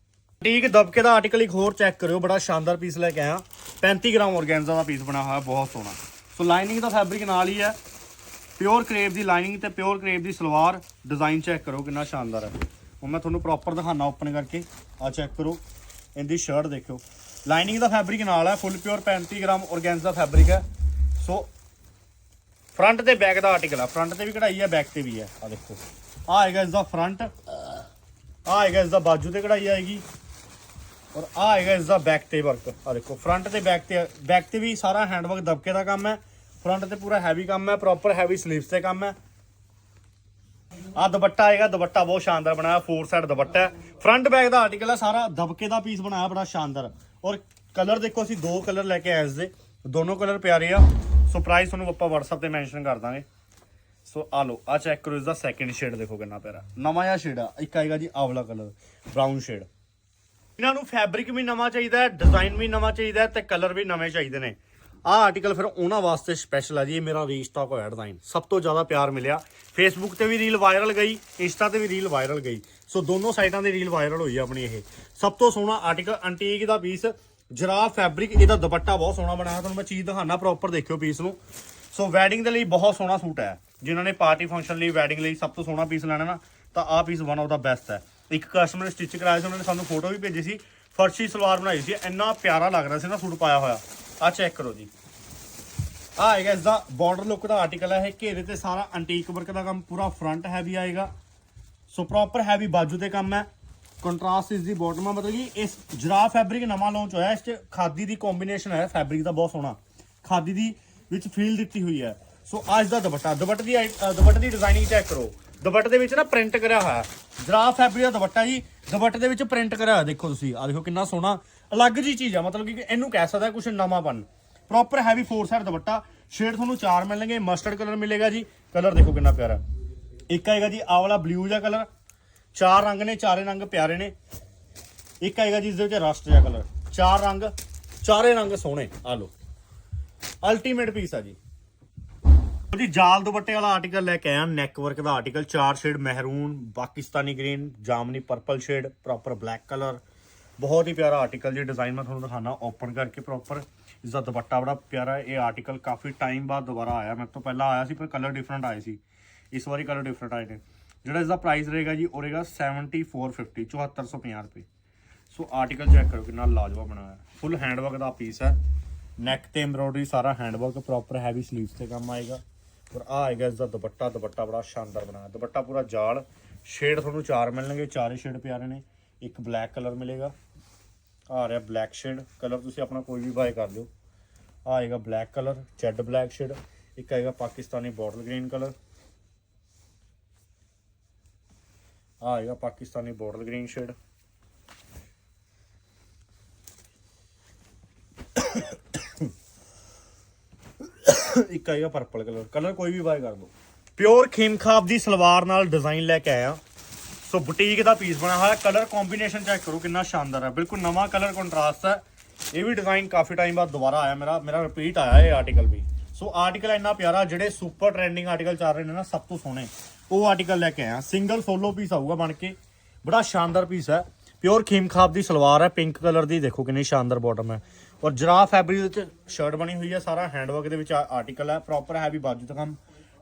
ਠੀਕ ਦਬਕੇ ਦਾ ਆਰਟੀਕਲ ਇੱਕ ਹੋਰ ਚੈੱਕ ਕਰਿਓ, ਬੜਾ ਸ਼ਾਨਦਾਰ ਪੀਸ ਲੈ ਕੇ ਆਇਆ। 35 ਗ੍ਰਾਮ ਔਰਗੈਂਜ਼ਾ ਦਾ ਪੀਸ ਬਣਾ ਹੋਇਆ, ਬਹੁਤ ਸੋਹਣਾ। ਸੋ ਲਾਈਨਿੰਗ ਦਾ ਫੈਬਰਿਕ ਨਾਲ ਹੀ ਹੈ। ਪਿਓਰ ਕਰੇਪ ਦੀ ਲਾਈਨਿੰਗ ਤੇ ਪਿਓਰ ਕਰੇਪ ਦੀ ਸਲਵਾਰ। ਡਿਜ਼ਾਈਨ ਚੈੱਕ ਕਰੋ ਕਿੰਨਾ ਸ਼ਾਨਦਾਰ ਹੈ। ਹੁਣ ਮੈਂ ਤੁਹਾਨੂੰ ਪ੍ਰੋਪਰ ਦਿਖਾਣਾ ਓਪਨ ਕਰਕੇ। ਆ ਚੈੱਕ ਕਰੋ। ਇਹਦੀ ਸ਼ਰਟ ਦੇਖਿਓ। ਲਾਈਨਿੰਗ ਦਾ ਫੈਬਰਿਕ ਨਾਲ ਹੈ full pure 35 gram organza fabric ਹੈ। ਸੋ ਫਰੰਟ ਤੇ ਬੈਕ ਦਾ ਆਰਟੀਕਲ ਆ। ਫਰੰਟ ਤੇ ਵੀ ਕਢਾਈ ਹੈ ਬੈਕ ਤੇ ਵੀ ਹੈ। ਆ ਦੇਖੋ। ਆ ਆਏਗਾ ਇਸ ਦਾ ਫਰੰਟ ਆ ਆਏਗਾ ਇਸ ਦਾ ਬਾਜੂ ਤੇ ਕਢਾਈ ਆਏਗੀ। ਔਰ ਆ ਆਏਗਾ ਇਸ ਦਾ ਬੈਕ ਤੇ ਵਰਕ ਆ ਦੇਖੋ ਫਰੰਟ ਤੇ ਬੈਕ ਤੇ ਬੈਕ ਤੇ ਵੀ ਸਾਰਾ ਹੈਂਡ ਵਰਕ ਦਬਕੇ ਦਾ ਕੰਮ ਹੈ। ਫਰੰਟ ਤੇ ਪੂਰਾ ਹੈਵੀ ਕੰਮ ਹੈ ਪ੍ਰੋਪਰ ਹੈਵੀ ਸਲੀਵਸ ਤੇ ਕੰਮ ਹੈ। ਆ ਦੁਪੱਟਾ ਆਏਗਾ ਦੁਪੱਟਾ ਬਹੁਤ ਸ਼ਾਨਦਾਰ ਬਣਾਇਆ ਫੋਰ ਸਾਈਡ ਦੁਪੱਟਾ ਹੈ। ਫਰੰਟ ਬੈਕ ਦਾ ਆਰਟੀਕਲ ਹੈ, ਸਾਰਾ ਦਬਕੇ ਦਾ ਪੀਸ ਬਣਾਇਆ, ਬੜਾ ਸ਼ਾਨਦਾਰ। ਔਰ ਕਲਰ ਦੇਖੋ ਅਸੀਂ, ਦੋ ਕਲਰ ਲੈ ਕੇ ਆਏ ਇਸ ਦੇ। ਦੋਨੋਂ ਕਲਰ ਪਿਆਰੇ ਆ। ਸੋ ਪ੍ਰਾਈਸ ਤੁਹਾਨੂੰ ਆਪਾਂ WhatsApp ਤੇ ਮੈਂਸ਼ਨ ਕਰ ਦਾਂਗੇ। ਸੋ ਆ ਲਓ, ਆ ਚੈੱਕ ਕਰੋ ਇਸ ਦਾ ਸੈਕਿੰਡ ਸ਼ੇਡ ਦੇਖੋ ਕਿੰਨਾ ਪਿਆਰਾ। ਨਵਾਂ ਜਿਹਾ ਸ਼ੇਡ ਆ। ਇੱਕ ਆਏਗਾ ਜੀ ਆਵਲਾ ਕਲਰ ਬ੍ਰਾਊਨ ਸ਼ੇਡ ਇਹਨਾਂ ਨੂੰ ਫੈਬਰਿਕ ਵੀ ਨਵਾਂ ਚਾਹੀਦਾ ਹੈ ਡਿਜ਼ਾਈਨ ਵੀ ਨਵਾਂ ਚਾਹੀਦਾ ਹੈ ਤੇ ਕਲਰ ਵੀ ਨਵੇਂ ਚਾਹੀਦੇ ਨੇ। ਆਹ ਆਰਟੀਕਲ ਫਿਰ ਉਹਨਾਂ ਵਾਸਤੇ ਸਪੈਸ਼ਲ ਆ ਜੀ, ਇਹ ਮੇਰਾ ਰੀਸਟਾਕ ਹੋਇਆ ਡਿਜ਼ਾਈਨ ਸਭ ਤੋਂ ਜ਼ਿਆਦਾ ਪਿਆਰ ਮਿਲਿਆ। ਫੇਸਬੁੱਕ ਤੇ ਵੀ ਰੀਲ ਵਾਇਰਲ ਗਈ ਇੰਸਟਾ ਤੇ ਵੀ ਰੀਲ ਵਾਇਰਲ ਗਈ। ਸੋ ਦੋਨੋਂ ਸਾਈਟਾਂ ਤੇ ਰੀਲ ਵਾਇਰਲ ਹੋਈ ਆ ਆਪਣੀ ਇਹ। ਸਭ ਤੋਂ ਸੋਹਣਾ ਆਰਟੀਕਲ ਅੰਟੀਕ ਦਾ ਪੀਸ ਜਰਾਫ ਫੈਬਰਿਕ ਇਹਦਾ ਦੁਪੱਟਾ ਬਹੁਤ ਸੋਹਣਾ ਬਣਾਇਆ। ਤੁਹਾਨੂੰ ਮੈਂ ਚੀਜ਼ ਦਿਖਾਣਾ ਪ੍ਰੋਪਰ ਦੇਖਿਓ ਪੀਸ ਨੂੰ। ਸੋ ਵੈਡਿੰਗ ਦੇ ਲਈ ਬਹੁਤ ਸੋਹਣਾ ਸੂਟ ਹੈ। ਜਿਨ੍ਹਾਂ ਨੇ ਪਾਰਟੀ ਫੰਕਸ਼ਨ ਲਈ ਵੈਡਿੰਗ ਲਈ ਸਭ ਤੋਂ ਸੋਹਣਾ ਪੀਸ ਲੈਣਾ ਨਾ, ਤਾਂ ਆਹ ਪੀਸ ਵਨ ਆਫ ਦਾ ਬੈਸਟ ਹੈ। ਇੱਕ ਕਸਟਮਰ ਨੇ ਸਟਿਚ ਕਰਾਇਆ ਸੀ, ਉਹਨਾਂ ਨੇ ਸਾਨੂੰ ਫੋਟੋ ਵੀ ਭੇਜੀ ਸੀ। ਫਰਸ਼ੀ ਸਲਵਾਰ ਬਣਾਈ ਸੀ। ਇੰਨਾ ਪਿਆਰਾ ਲੱਗ ਰਿਹਾ ਸੀ ਨਾ ਸੂਟ ਪਾਇਆ ਹੋਇਆ। ਆਹ ਚੈੱਕ ਕਰੋ ਜੀ ਆ ਆਏਗਾ ਇਸ ਦਾ ਬਾਰਡਰ ਲੁੱਕ ਦਾ ਆਰਟੀਕਲ ਹੈ ਇਹ। ਘੇਰੇ ਤੇ ਸਾਰਾ ਐਂਟੀਕ ਵਰਕ ਦਾ ਕੰਮ ਪੂਰਾ ਫਰੰਟ ਹੈਵੀ ਆਏਗਾ। ਸੋ ਪ੍ਰੋਪਰ ਹੈਵੀ ਬਾਜੂ ਤੇ ਕੰਮ ਹੈ। ਕੰਟਰਾਸਟ ਇਸ ਦੀ ਬਾਟਮ ਆ ਮਤਲਬ ਕਿ ਇਸ ਜਰਾ ਫੈਬਰਿਕ ਨਵਾਂ ਲਾਂਚ ਹੋਇਆ। ਇਸ ਚ ਖਾਦੀ ਦੀ ਕੰਬੀਨੇਸ਼ਨ ਹੈ ਫੈਬਰਿਕ ਦਾ ਬਹੁਤ ਸੋਹਣਾ। ਖਾਦੀ ਦੀ ਵਿੱਚ ਫੀਲ ਦਿੱਤੀ ਹੋਈ ਹੈ। ਸੋ ਅੱਜ ਦਾ ਦੁਪੱਟਾ ਦੁਪੱਟੇ ਦੀ ਆਈ- ਅ, ਦੁਪੱਟੇ ਦੀ ਡਿਜ਼ਾਈਨਿੰਗ ਚੈੱਕ ਕਰੋ। ਦੁਪੱਟੇ ਦੇ ਵਿੱਚ ਨਾ ਪ੍ਰਿੰਟ ਕਰਿਆ ਹੋਇਆ। ਜਰਾ ਫੈਬਰਿਕ ਦਾ ਦੁਪੱਟਾ ਜੀ ਦੁਪੱਟੇ ਦੇ ਵਿੱਚ ਪ੍ਰਿੰਟ ਕਰਿਆ ਹੋਇਆ। ਦੇਖੋ ਤੁਸੀਂ ਆ ਦੇਖੋ ਕਿੰਨਾ ਸੋਹਣਾ। ਅਲੱਗ ਜੀ ਚੀਜ਼ ਆ, ਮਤਲਬ ਕਿ ਇਹਨੂੰ ਕਹਿ ਸਕਦਾ ਕੁਝ ਨਵਾਂਪਨ। Proper heavy four side dupatta. Shade ਤੁਹਾਨੂੰ ਚਾਰ ਮਿਲਣਗੇ ਮਸਟਰਡ ਕਲਰ ਮਿਲੇਗਾ ਜੀ। ਕਲਰ ਦੇਖੋ ਕਿੰਨਾ ਪਿਆਰਾ। ਇੱਕ ਆਏਗਾ ਜੀ, ਆਹ ਵਾਲਾ ਬਲੂ ਜਿਹਾ ਕਲਰ ਚਾਰ ਰੰਗ ਨੇ, ਚਾਰੇ ਰੰਗ ਪਿਆਰੇ ਨੇ। ਇੱਕ ਆਏਗਾ ਜੀ, ਇਸ ਦੇ ਵਿੱਚ ਰਸਟ ਜਿਹਾ ਕਲਰ ਚਾਰ ਰੰਗ, ਚਾਰੇ ਰੰਗ ਸੋਹਣੇ। ਆ ਲਓ। ਅਲਟੀਮੇਟ ਪੀਸ ਆ ਜੀ। ਜੀ, ਜਾਲ ਦੁਪੱਟੇ ਵਾਲਾ ਆਰਟੀਕਲ ਲੈ ਕੇ ਆਇਆ ਨੈਕ ਵਰਕ ਦਾ ਆਰਟੀਕਲ ਚਾਰ ਸ਼ੇਡ ਮਹਿਰੂਨ ਪਾਕਿਸਤਾਨੀ ਗ੍ਰੀਨ ਜਾਮਨੀ purple shade proper black colour ਬਹੁਤ ਹੀ ਪਿਆਰਾ ਆਰਟੀਕਲ ਜੀ ਡਿਜ਼ਾਈਨ ਮੈਂ ਤੁਹਾਨੂੰ ਦਿਖਾਣਾ ਓਪਨ ਕਰਕੇ ਪ੍ਰੋਪਰ ਇਸ ਦਾ ਦੁਪੱਟਾ ਬੜਾ ਪਿਆਰਾ ਹੈ। ਇਹ ਆਰਟੀਕਲ ਕਾਫੀ ਟਾਈਮ ਬਾਅਦ ਦੁਬਾਰਾ ਆਇਆ, ਮੇਰੇ ਤੋਂ ਪਹਿਲਾਂ ਆਇਆ ਸੀ, ਪਰ ਕਲਰ ਡਿਫਰੈਂਟ ਆਏ ਸੀ। ਇਸ ਵਾਰੀ ਕਲਰ ਡਿਫਰੈਂਟ ਆਏ ਨੇ। ਜਿਹੜਾ ਇਸ ਦਾ ਪ੍ਰਾਈਸ ਰਹੇਗਾ ਜੀ, ਉਹ ਰਹੇਗਾ 7450 7450 ਰੁਪਏ। ਸੋ ਆਰਟੀਕਲ ਚੈੱਕ ਕਰੋ ਕਿੰਨਾ ਲਾਜਵਾਬ ਬਣਾਇਆ ਫੁੱਲ ਹੈਂਡਵਰਕ ਦਾ ਪੀਸ ਹੈ। ਨੈਕ ਤੇ ਐਮਬ੍ਰੋਇਡਰੀ ਸਾਰਾ ਹੈਂਡਵਰਕ ਪ੍ਰੋਪਰ ਹੈਵੀ ਸਲੀਵਸ ਤੇ ਕੰਮ ਆਏਗਾ। ਔਰ ਆ ਆਏਗਾ ਇਸ ਦਾ ਦੁਪੱਟਾ ਦੁਪੱਟਾ ਬੜਾ ਸ਼ਾਨਦਾਰ ਬਣਾਇਆ। ਦੁਪੱਟਾ ਪੂਰਾ ਜਾਲ ਸ਼ੇਡ ਤੁਹਾਨੂੰ ਚਾਰ ਮਿਲਣਗੇ, ਚਾਰੇ ਸ਼ੇਡ ਪਿਆਰੇ ਨੇ। ਇੱਕ ਬਲੈਕ ਕਲਰ ਮਿਲੇਗਾ। ਆ ਰਿਹਾ ਬਲੈਕ ਸ਼ੇਡ ਕਲਰ ਤੁਸੀਂ ਆਪਣਾ ਕੋਈ ਵੀ ਬਾਏ ਕਰ ਲਿਓ। ਆਏਗਾ black colour jet black shade ਇੱਕ ਆਏਗਾ ਪਾਕਿਸਤਾਨੀ ਬੋਟਲ ਗ੍ਰੀਨ ਕਲਰ ਆਏਗਾ ਪਾਕਿਸਤਾਨੀ ਬੋਟਲ ਗ੍ਰੀਨ ਸ਼ੇਡ ਇੱਕ ਆਏਗਾ ਪਰਪਲ ਕਲਰ ਕਲਰ ਕੋਈ ਵੀ ਬਾਏ ਕਰ ਲਓ। ਪਿਓਰ ਖੀਮਖਾਬ ਦੀ ਸਲਵਾਰ ਨਾਲ ਡਿਜ਼ਾਈਨ ਲੈ ਕੇ ਆਇਆ। ਸੋ ਬੁਟੀਕ ਦਾ ਪੀਸ ਬਣਿਆ ਹੋਇਆ। ਕਲਰ ਕੰਬੀਨੇਸ਼ਨ ਚੈੱਕ ਕਰੋ ਕਿੰਨਾ ਸ਼ਾਨਦਾਰ ਹੈ। ਬਿਲਕੁਲ ਨਵਾਂ ਕਲਰ ਕੰਟਰਾਸਟ ਹੈ। ਇਹ ਵੀ ਡਿਜ਼ਾਈਨ ਕਾਫੀ ਟਾਈਮ ਬਾਅਦ ਦੁਬਾਰਾ ਆਇਆ ਮੇਰਾ। ਮੇਰਾ ਰਿਪੀਟ ਆਇਆ ਇਹ ਆਰਟੀਕਲ ਵੀ। ਸੋ ਆਰਟੀਕਲ ਇੰਨਾ ਪਿਆਰਾ, ਜਿਹੜੇ ਸੁਪਰ ਟ੍ਰੈਂਡਿੰਗ ਆਰਟੀਕਲ ਚੱਲ ਰਹੇ ਨੇ ਨਾ, ਸਭ ਤੋਂ ਸੋਹਣੇ। ਉਹ ਆਰਟੀਕਲ ਲੈ ਕੇ ਆਇਆ। ਸਿੰਗਲ ਸੋਲੋ ਪੀਸ ਆਊਗਾ ਬਣ ਕੇ। ਬੜਾ ਸ਼ਾਨਦਾਰ ਪੀਸ ਹੈ। ਪਿਓਰ ਖੀਮਖਾਬ ਦੀ ਸਲਵਾਰ ਹੈ। ਪਿੰਕ ਕਲਰ ਦੀ ਦੇਖੋ ਕਿੰਨੀ ਸ਼ਾਨਦਾਰ ਬਾਟਮ ਹੈ। ਔਰ ਜਰਾ ਫੈਬਰਿਕ ਵਿੱਚ ਸ਼ਰਟ ਬਣੀ ਹੋਈ ਹੈ। ਸਾਰਾ ਹੈਂਡਵਰਕ ਦੇ ਵਿੱਚ ਆਰਟੀਕਲ ਹੈ। ਪ੍ਰੋਪਰ ਹੈਵੀ ਬਾਜੂ ਦਾ ਕੰਮ।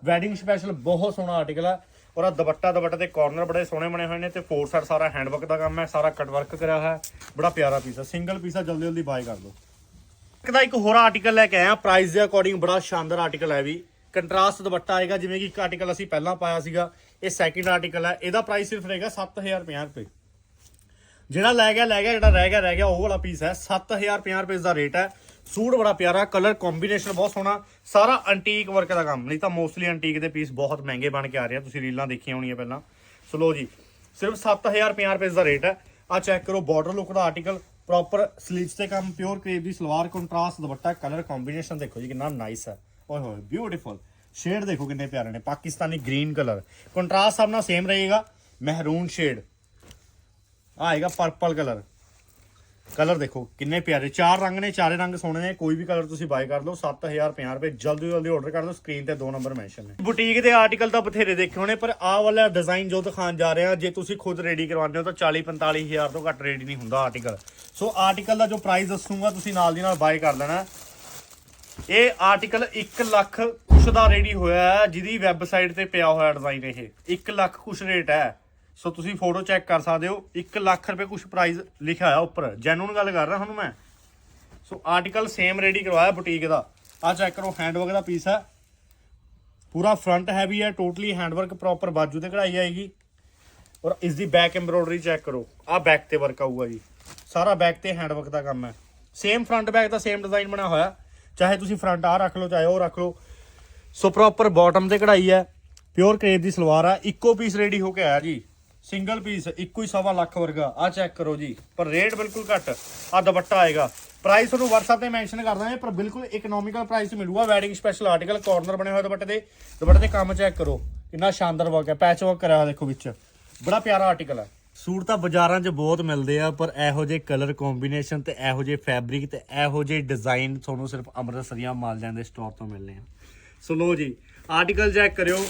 ਵੈਡਿੰਗ ਸਪੈਸ਼ਲ ਬਹੁਤ ਸੋਹਣਾ ਆਰਟੀਕਲ ਹੈ। ਔਰ ਆ ਦੁਪੱਟਾ ਦੁਪੱਟੇ ਦੇ ਕਾਰਨਰ ਬੜੇ ਸੋਹਣੇ ਬਣੇ ਹੋਏ ਨੇ ਤੇ ਫੋਰ ਸਾਈਡ ਸਾਰਾ ਹੈਂਡਵਰਕ ਦਾ ਕੰਮ ਹੈ, ਸਾਰਾ ਕਟ ਵਰਕ ਕਰਿਆ ਹੋਇਆ ਹੈ। ਬੜਾ ਪਿਆਰਾ ਪੀਸ ਹੈ। ਸਿੰਗਲ ਪੀਸ ਹੈ, ਜਲਦੀ ਜਲਦੀ ਬਾਏ ਕਰ ਲਓ। ਇੱਕ ਦਾ ਇੱਕ ਹੋਰ ਆਰਟੀਕਲ ਲੈ ਕੇ ਆਇਆ ਪ੍ਰਾਈਸ ਦੇ ਅਕੋਰਡਿੰਗ ਬੜਾ ਸ਼ਾਨਦਾਰ ਆਰਟੀਕਲ ਹੈ ਵੀ। ਕੰਟਰਾਸਟ ਦੁਪੱਟਾ ਆਏਗਾ, ਜਿਵੇਂ ਕਿ ਇੱਕ ਆਰਟੀਕਲ ਅਸੀਂ ਪਹਿਲਾਂ ਪਾਇਆ ਸੀਗਾ, ਇਹ ਸੈਕਿੰਡ ਆਰਟੀਕਲ ਹੈ। ਇਹਦਾ ਪ੍ਰਾਈਸ ਸਿਰਫ ਰਹੇਗਾ 7050 ਰੁਪਏ। ਜਿਹੜਾ ਲੈ ਗਿਆ ਲੈ ਗਿਆ, ਜਿਹੜਾ ਰਹਿ ਗਿਆ ਰਹਿ ਗਿਆ, ਉਹ ਵਾਲਾ ਪੀਸ ਹੈ। 7050 ਰੁਪਏ ਦਾ ਰੇਟ ਹੈ। ਸੂਟ ਬੜਾ ਪਿਆਰਾ ਕਲਰ ਕੰਬੀਨੇਸ਼ਨ ਬਹੁਤ ਸੋਹਣਾ। ਸਾਰਾ ਐਂਟੀਕ ਵਰਕ ਦਾ ਕੰਮ, ਨਹੀਂ ਤਾਂ ਮੋਸਟਲੀ ਐਂਟੀਕ ਦੇ ਪੀਸ ਬਹੁਤ ਮਹਿੰਗੇ ਬਣ ਕੇ ਆ ਰਹੇ ਆ। ਤੁਸੀਂ ਰੀਲਾਂ ਦੇਖੀਆਂ ਹੋਣੀਆਂ ਪਹਿਲਾਂ। ਸੋ ਲੋ ਜੀ, ਸਿਰਫ 7050 ਰੁਪਏ ਦਾ ਰੇਟ ਹੈ। ਆ ਚੈੱਕ ਕਰੋ ਬਾਰਡਰ ਲੁੱਕ ਦਾ ਆਰਟੀਕਲ ਪ੍ਰੋਪਰ ਸਲੀਵਸ ਤੇ ਕੰਮ ਪਿਓਰ ਕਰੀਬ ਦੀ salwar contrast dupatta colour combination ਦੇਖੋ ਜੀ, ਕਿੰਨਾ ਨਾਈਸ ਹੈ। ਓਏ ਹੋਏ ਬਿਊਟੀਫੁਲ ਸ਼ੇਡ ਦੇਖੋ ਕਿੰਨੇ ਪਿਆਰੇ ਨੇ, ਪਾਕਿਸਤਾਨੀ ਗ੍ਰੀਨ ਕਲਰ ਕੰਟਰਾਸਟ ਸਭ ਨਾਲ ਸੇਮ ਰਹੇਗਾ ਮਹਿਰੂਨ ਸ਼ੇਡ ਆਏਗਾ ਪਰਪਲ ਕਲਰ ਕਲਰ ਦੇਖੋ, ਕਿੰਨੇ ਪਿਆਰੇ। ਚਾਰ ਰੰਗ ਨੇ, ਚਾਰੇ ਰੰਗ ਸੋਹਣੇ ਨੇ। ਕੋਈ ਵੀ ਕਲਰ ਤੁਸੀਂ ਬਾਏ ਕਰ ਲਓ 7050 ਰੁਪਏ। ਜਲਦੀ ਜਲਦੀ ਆਰਡਰ ਕਰ ਲਓ ਸਕਰੀਨ ਤੇ ਦੋ ਨੰਬਰ ਮੈਂਸ਼ਨ ਨੇ। ਬੁਟੀਕ ਦੇ ਆਰਟੀਕਲ ਤਾਂ ਬਥੇਰੇ ਦੇਖੇ ਹੋਣੇ, ਪਰ ਆਹ ਵਾਲਾ ਡਿਜ਼ਾਈਨ ਜੋ ਦਿਖਾਉਣ ਜਾ ਰਹੇ, ਜੇ ਤੁਸੀਂ ਖੁਦ ਰੈਡੀ ਕਰਵਾਉਂਦੇ ਹੋ, ਤਾਂ 40 45000 ਤੋਂ ਘੱਟ ਰੈਡੀ ਨਹੀਂ ਹੁੰਦਾ ਆਰਟੀਕਲ ਸੋ ਆਰਟੀਕਲ ਦਾ ਜੋ ਪ੍ਰਾਈਸ ਦੱਸੂਗਾ, ਤੁਸੀਂ ਨਾਲ ਦੀ ਨਾਲ ਬਾਏ ਕਰ ਲੈਣਾ। ਇਹ ਆਰਟੀਕਲ 1 ਲੱਖ ਕੁਛ ਦਾ ਰੈਡੀ ਹੋਇਆ ਹੈ, ਜਿਹਦੀ ਵੈਬਸਾਈਟ ਤੇ ਪਿਆ ਹੋਇਆ ਡਿਜ਼ਾਈਨ ਇਹ। 1 ਲੱਖ ਕੁਛ ਰੇਟ ਹੈ। ਸੋ ਤੁਸੀਂ ਫੋਟੋ ਚੈੱਕ ਕਰ ਸਕਦੇ ਹੋ। 1 ਲੱਖ ਰੁਪਏ ਕੁਛ ਪ੍ਰਾਈਸ ਲਿਖਿਆ ਹੋਇਆ ਉੱਪਰ। ਜੈਨੂਨ ਗੱਲ ਕਰ ਰਿਹਾ ਤੁਹਾਨੂੰ ਮੈਂ। ਸੋ ਆਰਟੀਕਲ ਸੇਮ ਰੈਡੀ ਕਰਵਾਇਆ ਬੁਟੀਕ ਦਾ। ਆ ਚੈੱਕ ਕਰੋ ਹੈਂਡਵਰਕ ਦਾ ਪੀਸ ਹੈ। ਪੂਰਾ ਫਰੰਟ ਹੈਵੀ ਹੈ ਟੋਟਲੀ ਹੈਂਡਵਰਕ ਪ੍ਰੋਪਰ ਬਾਜੂ ਤੇ ਕਢਾਈ ਆਏਗੀ। ਔਰ ਇਸ ਦੀ ਬੈਕ ਐਮਬ੍ਰੋਇਡਰੀ ਚੈੱਕ ਕਰੋ। ਆ ਬੈਕ ਤੇ ਵਰਕ ਆਊਗਾ ਜੀ। ਸਾਰਾ ਬੈਕ ਤੇ ਹੈਂਡਵਰਕ ਦਾ ਕੰਮ ਹੈ। ਸੇਮ ਫਰੰਟ ਬੈਕ ਦਾ ਸੇਮ ਡਿਜ਼ਾਈਨ ਬਣਿਆ ਹੋਇਆ। ਚਾਹੇ ਤੁਸੀਂ ਫਰੰਟ ਆ ਰੱਖ ਲਓ, ਚਾਹੇ ਉਹ ਰੱਖ ਲਓ। ਸੋ ਪ੍ਰੋਪਰ ਬਾਟਮ ਤੇ ਕਢਾਈ ਹੈ। ਪਿਓਰ ਕਰੇਪ ਦੀ ਸਲਵਾਰ ਆ ਇੱਕੋ ਪੀਸ ਰੈਡੀ ਹੋ ਕੇ ਆਇਆ ਜੀ। ਸਿੰਗਲ ਪੀਸ, ਇੱਕੋ ਹੀ ਸਵਾ ਲੱਖ ਵਰਗਾ। ਆ ਚੈੱਕ ਕਰੋ ਜੀ। ਪਰ ਰੇਟ ਬਿਲਕੁਲ ਘੱਟ। ਆ ਦੁਪੱਟਾ ਆਏਗਾ। ਪ੍ਰਾਈਸ ਤੁਹਾਨੂੰ WhatsApp ਤੇ ਮੈਂਸ਼ਨ ਕਰ ਦਾਂਗੇ, ਪਰ ਬਿਲਕੁਲ ਇਕਨੋਮਿਕਲ ਪ੍ਰਾਈਸ ਮਿਲੂਗਾ। ਵੈਡਿੰਗ ਸਪੈਸ਼ਲ ਆਰਟੀਕਲ ਕਾਰਨਰ ਬਣੇ ਹੋਏ ਦੁਪੱਟੇ ਦੇ। ਦੁਪੱਟੇ ਦੇ ਕੰਮ ਚੈੱਕ ਕਰੋ। ਕਿੰਨਾ ਸ਼ਾਨਦਾਰ ਵਰਕ ਹੈ। ਪੈਚ ਵਰਕ ਕਰਿਆ ਹੋਇਆ ਦੇਖੋ ਵਿੱਚ। ਬੜਾ ਪਿਆਰਾ ਆਰਟੀਕਲ ਹੈ। ਸੂਟ ਤਾਂ ਬਾਜ਼ਾਰਾਂ 'ਚ ਬਹੁਤ ਮਿਲਦੇ ਆ, ਪਰ ਇਹੋ ਜਿਹੇ ਕਲਰ ਕੰਬੀਨੇਸ਼ਨ ਤੇ ਇਹੋ ਜਿਹੇ ਫੈਬਰਿਕ ਤੇ ਇਹੋ ਜਿਹੇ ਡਿਜ਼ਾਈਨ ਤੁਹਾਨੂੰ ਸਿਰਫ ਅੰਮ੍ਰਿਤਸਰੀਆਂ ਮਾਲਜਾਂ ਦੇ ਸਟੋਰ ਤੋਂ ਮਿਲਨੇ ਆ। ਸੋ ਲੋ ਜੀ ਆਰਟੀਕਲ ਚੈੱਕ ਕਰਿਓ।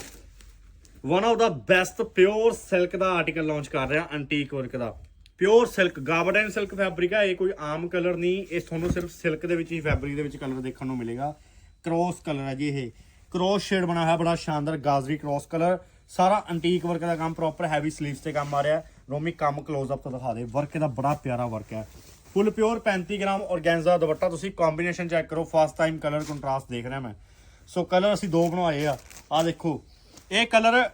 ਵਨ ਆਫ ਦਾ ਬੈਸਟ ਪਿਓਰ ਸਿਲਕ ਦਾ ਆਰਟੀਕਲ ਲਾਂਚ ਕਰ ਰਿਹਾ ਐਂਟੀਕ ਵਰਕ ਦਾ। Pure silk garden silk fabric ਹੈ ਇਹ ਕੋਈ ਆਮ ਕਲਰ ਨਹੀਂ, ਇਹ ਤੁਹਾਨੂੰ ਸਿਰਫ ਸਿਲਕ ਦੇ ਵਿੱਚ ਹੀ ਫੈਬਰਿਕ ਦੇ ਵਿੱਚ ਕਲਰ ਦੇਖਣ ਨੂੰ ਮਿਲੇਗਾ। ਕ੍ਰੋਸ ਕਲਰ ਹੈ ਜੀ ਇਹ। ਕ੍ਰੋਸ ਸ਼ੇਡ ਬਣਾ ਹੋਇਆ, ਬੜਾ ਸ਼ਾਨਦਾਰ ਗਾਜ਼ਰੀ ਕ੍ਰੋਸ ਕਲਰ ਸਾਰਾ ਐਂਟੀਕ ਵਰਕ ਦਾ ਕੰਮ ਪ੍ਰੋਪਰ ਹੈਵੀ ਸਲੀਵਸ ਤੇ ਕੰਮ ਆ ਰਿਹਾ। ਰੋਮੀ, ਕੰਮ ਕਲੋਜ਼ ਅਪ ਤੋਂ ਦਿਖਾ ਦੇ। ਵਰਕ ਇਹਦਾ ਬੜਾ ਪਿਆਰਾ ਵਰਕ ਹੈ full pure 35 gram organza dupatta, ਤੁਸੀਂ ਕੰਬੀਨੇਸ਼ਨ ਚੈੱਕ ਕਰੋ ਫਸਟ ਟਾਈਮ ਕਲਰ ਕੰਟਰਾਸਟ ਦੇਖ ਰਿਹਾ ਮੈਂ। ਸੋ ਕਲਰ ਅਸੀਂ ਦੋ ਬਣਵਾਏ ਆ। ਆ ਦੇਖੋ ਇਹ ਕਲਰ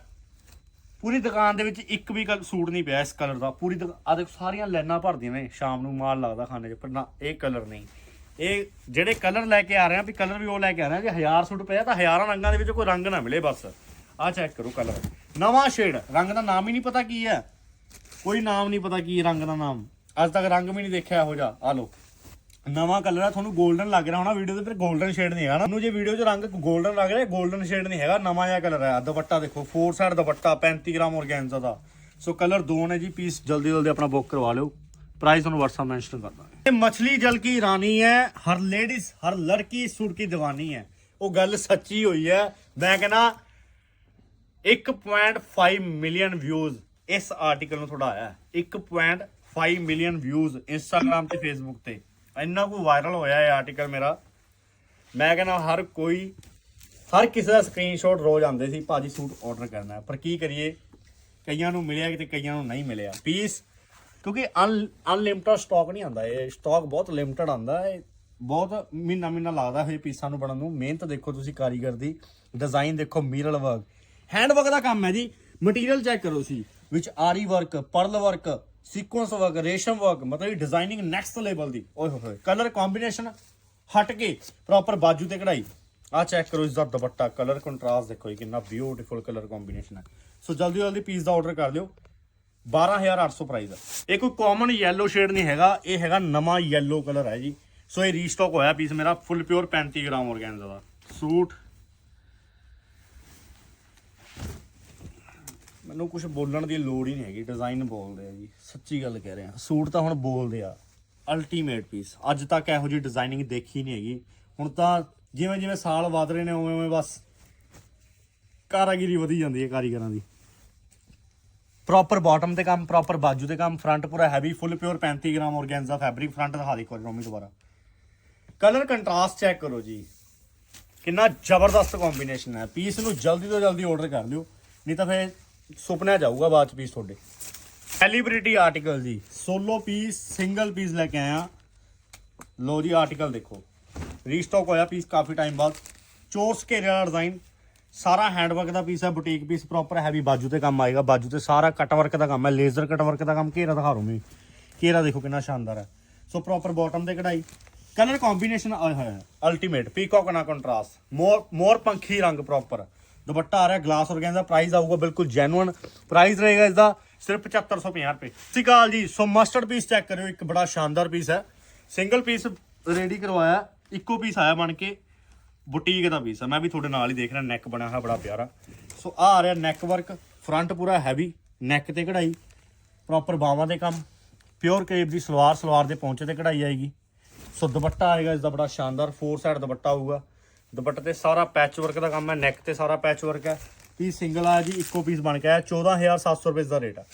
ਪੂਰੀ ਦੁਕਾਨ ਦੇ ਵਿੱਚ ਇੱਕ ਵੀ ਕਲ ਸੂਟ ਨਹੀਂ ਪਿਆ ਇਸ ਕਲਰ ਦਾ। ਪੂਰੀ ਆ ਦੇਖੋ, ਸਾਰੀਆਂ ਲਾਈਨਾਂ ਭਰਦੀਆਂ ਨੇ, ਸ਼ਾਮ ਨੂੰ ਮਾਲ ਲੱਗਦਾ ਖਾਣੇ 'ਚ, ਪਰ ਨਾ, ਇਹ ਕਲਰ ਨਹੀਂ। ਇਹ ਜਿਹੜੇ ਕਲਰ ਲੈ ਕੇ ਆ ਰਹੇ ਆ, ਵੀ ਕਲਰ ਵੀ ਉਹ ਲੈ ਕੇ ਆ ਰਹੇ ਆ, ਜੇ ਹਜ਼ਾਰ ਸੂਟ ਪਿਆ ਤਾਂ ਹਜ਼ਾਰਾਂ ਰੰਗਾਂ ਦੇ ਵਿੱਚ ਕੋਈ ਰੰਗ ਨਾ ਮਿਲੇ ਬਸ। ਆ ਚੈੱਕ ਕਰੋ ਕਲਰ। ਨਵਾਂ ਸ਼ੇਡ, ਰੰਗ ਦਾ ਨਾਮ ਹੀ ਨਹੀਂ ਪਤਾ ਕੀ ਹੈ। ਕੋਈ ਨਾਮ ਨਹੀਂ ਪਤਾ ਕੀ ਰੰਗ ਦਾ ਨਾਮ। ਅੱਜ ਤੱਕ ਰੰਗ ਵੀ ਨਹੀਂ ਦੇਖਿਆ ਇਹੋ ਜਿਹਾ। ਆ ਲੋ ਨਵਾਂ ਕਲਰ ਆ, ਤੁਹਾਨੂੰ 골ਡਨ ਲੱਗ ਰਿਹਾ ਹੋਣਾ ਵੀਡੀਓ ਦੇ ਪਰ 골ਡਨ ਸ਼ੇਡ ਨਹੀਂ ਹੈਗਾ ਨਾ। ਜੇ ਵੀਡੀਓ 'ਚ ਰੰਗ 골ਡਨ ਲੱਗ ਰਿਹਾ 골ਡਨ ਸ਼ੇਡ ਨਹੀਂ ਹੈਗਾ, ਨਵਾਂ ਜਿਹਾ ਕਲਰ ਆ ਦੁਪੱਟਾ ਦੇਖੋ four side dupatta 35 gram organza ਦਾ। ਸੋ ਕਲਰ ਦੋ ਨੇ ਜੀ ਪੀਸ ਜਲਦੀ ਜਲਦੀ ਆਪਣਾ ਬੁੱਕ ਕਰਵਾ ਲਿਓ। प्राइस और व्हाट्सअप मेंशन कर देंगे मछली जल की रानी है हर लेडीज हर लड़की सुर की दीवानी है वो गल सच्ची हुई है मैं कहना 1.5 मिलियन व्यूज इस आर्टिकल में थोड़ा आया 1.5 मिलियन व्यूज इंस्टाग्राम ਤੇ ਫੇਸਬੁੱਕ ਤੇ। ਇੰਨਾ ਕੋ ਵਾਇਰਲ ਹੋਇਆ ਇਹ ਆਰਟੀਕਲ ਮੇਰਾ। ਮੈਂ ਕਹਿੰਦਾ ਹਰ ਕੋਈ, ਹਰ ਕਿਸੇ ਦਾ ਸਕਰੀਨਸ਼ਾਟ ਰੋਜ਼ ਆਉਂਦੇ ਸੀ, ਭਾਜੀ ਸੂਟ ਆਰਡਰ ਕਰਨਾ ਪਰ ਕੀ ਕਰੀਏ? ਕਈਆਂ ਨੂੰ ਮਿਲਿਆ ਕਿਤੇ ਕਈਆਂ ਨੂੰ ਨਹੀਂ ਮਿਲਿਆ। ਪੀਸ ਕਿਉਂਕਿ ਅਨਲਿਮਟਡ ਸਟਾਕ ਨਹੀਂ ਆਉਂਦਾ ਇਹ। ਸਟਾਕ ਬਹੁਤ ਲਿਮਟਡ ਆਉਂਦਾ ਹੈ। ਬਹੁਤ ਮਹੀਨਾ ਮਹੀਨਾ ਲੱਗਦਾ ਹੈ ਪੀਸਾਂ ਨੂੰ ਬਣਨ ਨੂੰ। ਮਿਹਨਤ ਦੇਖੋ ਤੁਸੀਂ ਕਾਰੀਗਰ ਦੀ। ਡਿਜ਼ਾਈਨ ਦੇਖੋ ਮਿਰਲ ਵਰਕ ਹੈਂਡ ਵਰਕ ਦਾ ਕੰਮ ਹੈ ਜੀ। ਮਟੀਰੀਅਲ ਚੈੱਕ ਕਰੋ ਸੀ ਵਿੱਚ aari work pearl work sequence work ਰੇਸ਼ਮ ਵਰਕ ਮਤਲਬ ਡਿਜ਼ਾਈਨਿੰਗ ਨੈਕਸਟ ਲੈਵਲ ਦੀ। ਓਏ ਹੋਏ ਕਲਰ ਕੰਬੀਨੇਸ਼ਨ ਹਟ ਕੇ ਪ੍ਰੋਪਰ ਬਾਜੂ ਤੇ ਕਢਾਈ। ਆ ਚੈੱਕ ਕਰੋ ਇਸ ਦਾ ਦੁਪੱਟਾ ਕਲਰ ਕੰਟਰਾਸਟ ਦੇਖੋ ਇਹ ਕਿੰਨਾ ਬਿਊਟੀਫੁਲ ਕਲਰ ਕੰਬੀਨੇਸ਼ਨ ਹੈ। ਸੋ ਜਲਦੀ ਜਲਦੀ ਪੀਸ ਦਾ ਆਰਡਰ ਕਰ ਲਿਓ। 12800 ਪ੍ਰਾਈਸ ਹੈ। ਇਹ ਕੋਈ ਕਾਮਨ ਯੈਲੋ ਸ਼ੇਡ ਨਹੀਂ ਹੈਗਾ ਇਹ ਹੈਗਾ ਨਵਾਂ ਯੈਲੋ ਕਲਰ ਹੈ ਜੀ। ਸੋ ਇਹ ਰੀਸਟਾਕ ਹੋਇਆ ਪੀਸ ਮੇਰਾ ਫੁੱਲ ਪਿਓਰ 35 ਗ੍ਰਾਮ ਔਰਗੈਂਜ਼ਾ ਦਾ। ਸੂਟ ਮੈਨੂੰ ਕੁਝ ਬੋਲਣ ਦੀ ਲੋੜ ਹੀ ਨਹੀਂ ਹੈਗੀ ਡਿਜ਼ਾਈਨ ਬੋਲਦੇ ਆ ਜੀ, ਸੱਚੀ ਗੱਲ ਕਹਿ ਰਿਹਾ। ਸੂਟ ਤਾਂ ਹੁਣ ਬੋਲਦੇ ਆ ਅਲਟੀਮੇਟ ਪੀਸ ਅੱਜ ਤੱਕ ਇਹੋ ਜਿਹੀ ਡਿਜ਼ਾਈਨਿੰਗ ਦੇਖੀ ਨਹੀਂ ਹੈਗੀ। ਹੁਣ ਤਾਂ ਜਿਵੇਂ ਜਿਵੇਂ ਸਾਲ ਵਧ ਰਹੇ ਨੇ, ਉਵੇਂ ਉਵੇਂ ਬਸ ਕਾਰਾਗਿਰੀ ਵਧੀ ਜਾਂਦੀ ਹੈ ਕਾਰੀਗਰਾਂ ਦੀ। ਪ੍ਰੋਪਰ ਬਾਟਮ ਤੇ ਕੰਮ ਪ੍ਰੋਪਰ ਬਾਜੂ ਤੇ ਕੰਮ ਫਰੰਟ ਪੂਰਾ heavy full pure 35 gram organza fabric front ਦਿਖਾ ਦੇ ਇੱਕ ਦੁਬਾਰਾ। ਕਲਰ ਕੰਟਰਾਸਟ ਚੈੱਕ ਕਰੋ ਜੀ। ਕਿੰਨਾ ਜ਼ਬਰਦਸਤ ਕੰਬੀਨੇਸ਼ਨ ਹੈ। ਪੀਸ ਨੂੰ ਜਲਦੀ ਤੋਂ ਜਲਦੀ ਆਰਡਰ ਕਰ ਲਿਓ। ਨਹੀਂ ਤਾਂ ਫੇਰ ਸੁਪਨਾ ਜਾਊਗਾ ਬਾਅਦ ਚ ਪੀਸ ਤੁਹਾਡੇ। ਸੈਲੀਬ੍ਰਿਟੀ ਆਰਟੀਕਲ ਜੀ, ਸੋਲੋ ਪੀਸ ਸਿੰਗਲ ਪੀਸ ਲੈ ਕੇ ਆਇਆ। ਲੋ ਜੀ ਆਰਟੀਕਲ ਦੇਖੋ। ਰੀਸਟਾਕ ਹੋਇਆ ਪੀਸ ਕਾਫੀ ਟਾਈਮ ਬਾਅਦ। ਚੋਰਸ ਘੇਰੇ ਵਾਲਾ ਡਿਜ਼ਾਈਨ ਸਾਰਾ ਹੈਂਡਵਰਕ ਦਾ ਪੀਸ ਹੈ ਬੁਟੀਕ ਪੀਸ ਪ੍ਰੋਪਰ ਹੈਵੀ ਬਾਜੂ ਤੇ ਕੰਮ ਆਏਗਾ। ਬਾਜੂ ਤੇ ਸਾਰਾ ਕਟ ਵਰਕ ਦਾ ਕੰਮ ਹੈ ਲੇਜ਼ਰ ਕਟ ਵਰਕ ਦਾ ਕੰਮ। ਘੇਰਾ ਦਿਖਾ ਰਹਾ ਮੈਂ। ਘੇਰਾ ਦੇਖੋ ਕਿੰਨਾ ਸ਼ਾਨਦਾਰ ਹੈ। ਸੋ ਪ੍ਰੋਪਰ ਬਾਟਮ ਤੇ ਕਢਾਈ। ਕਲਰ ਕੰਬੀਨੇਸ਼ਨ ਆਇਆ ਹੋਇਆ ਅਲਟੀਮੇਟ ਪੀਕੌਕ ਨਾ ਕੰਟਰਾਸਟ ਮੋਰ ਮੋਰ ਪੰਖੀ ਰੰਗ ਪ੍ਰੋਪਰ ਦੁਪੱਟਾ ਆ ਰਿਹਾ ਗਲਾਸ ਔਰਗੈਂਜ਼ਾ ਪ੍ਰਾਈਸ ਆਊਗਾ, ਬਿਲਕੁਲ ਜੈਨੂਇਨ ਪ੍ਰਾਈਸ ਰਹੇਗਾ ਇਸ ਦਾ ਸਿਰਫ 7550 ਰੁਪਏ। ਸਤਿ ਸ਼੍ਰੀ ਅਕਾਲ ਜੀ, ਸੋ ਮਸਟਰਡ ਪੀਸ ਚੈੱਕ ਕਰਿਓ, ਇੱਕ ਬੜਾ ਸ਼ਾਨਦਾਰ ਪੀਸ ਹੈ। ਸਿੰਗਲ ਪੀਸ ਰੈਡੀ ਕਰਵਾਇਆ, ਇੱਕੋ ਪੀਸ ਆਇਆ ਬਣ ਕੇ ਬੁਟੀਕ ਦਾ ਪੀਸ ਹੈ। ਮੈਂ ਵੀ ਤੁਹਾਡੇ ਨਾਲ ਹੀ ਦੇਖ ਰਿਹਾ ਨੈਕ ਬਣਿਆ ਹੋਇਆ, ਬੜਾ ਪਿਆਰਾ। ਸੋ ਆ ਆ ਰਿਹਾ ਨੈਕ ਵਰਕ ਫਰੰਟ ਪੂਰਾ ਹੈਵੀ ਨੈਕ ਤੇ ਕਢਾਈ ਪ੍ਰੋਪਰ ਬਾਹਾਂ ਦੇ ਕੰਮ ਪਿਓਰ ਕੇਪ ਦੀ ਸਲਵਾਰ ਸਲਵਾਰ ਦੇ ਪਹੁੰਚੇ ਤੇ ਕਢਾਈ ਆਏਗੀ। ਸੋ ਦੁਪੱਟਾ ਆਏਗਾ ਇਸ ਦਾ ਬੜਾ ਸ਼ਾਨਦਾਰ ਫੋਰ ਸਾਈਡ ਦੁਪੱਟਾ ਆਊਗਾ। ਦੁਪੱਟੇ ਤੇ ਸਾਰਾ ਪੈਚ ਵਰਕ ਦਾ ਕੰਮ ਹੈ ਨੈਕ ਤੇ ਸਾਰਾ ਪੈਚ ਵਰਕ ਹੈ। ਪੀਸ ਸਿੰਗਲ ਆ ਜੀ, ਇੱਕੋ ਪੀਸ ਬਣ ਕੇ ਆਇਆ 14700 ਰੁਪਏ ਦਾ ਰੇਟ ਹੈ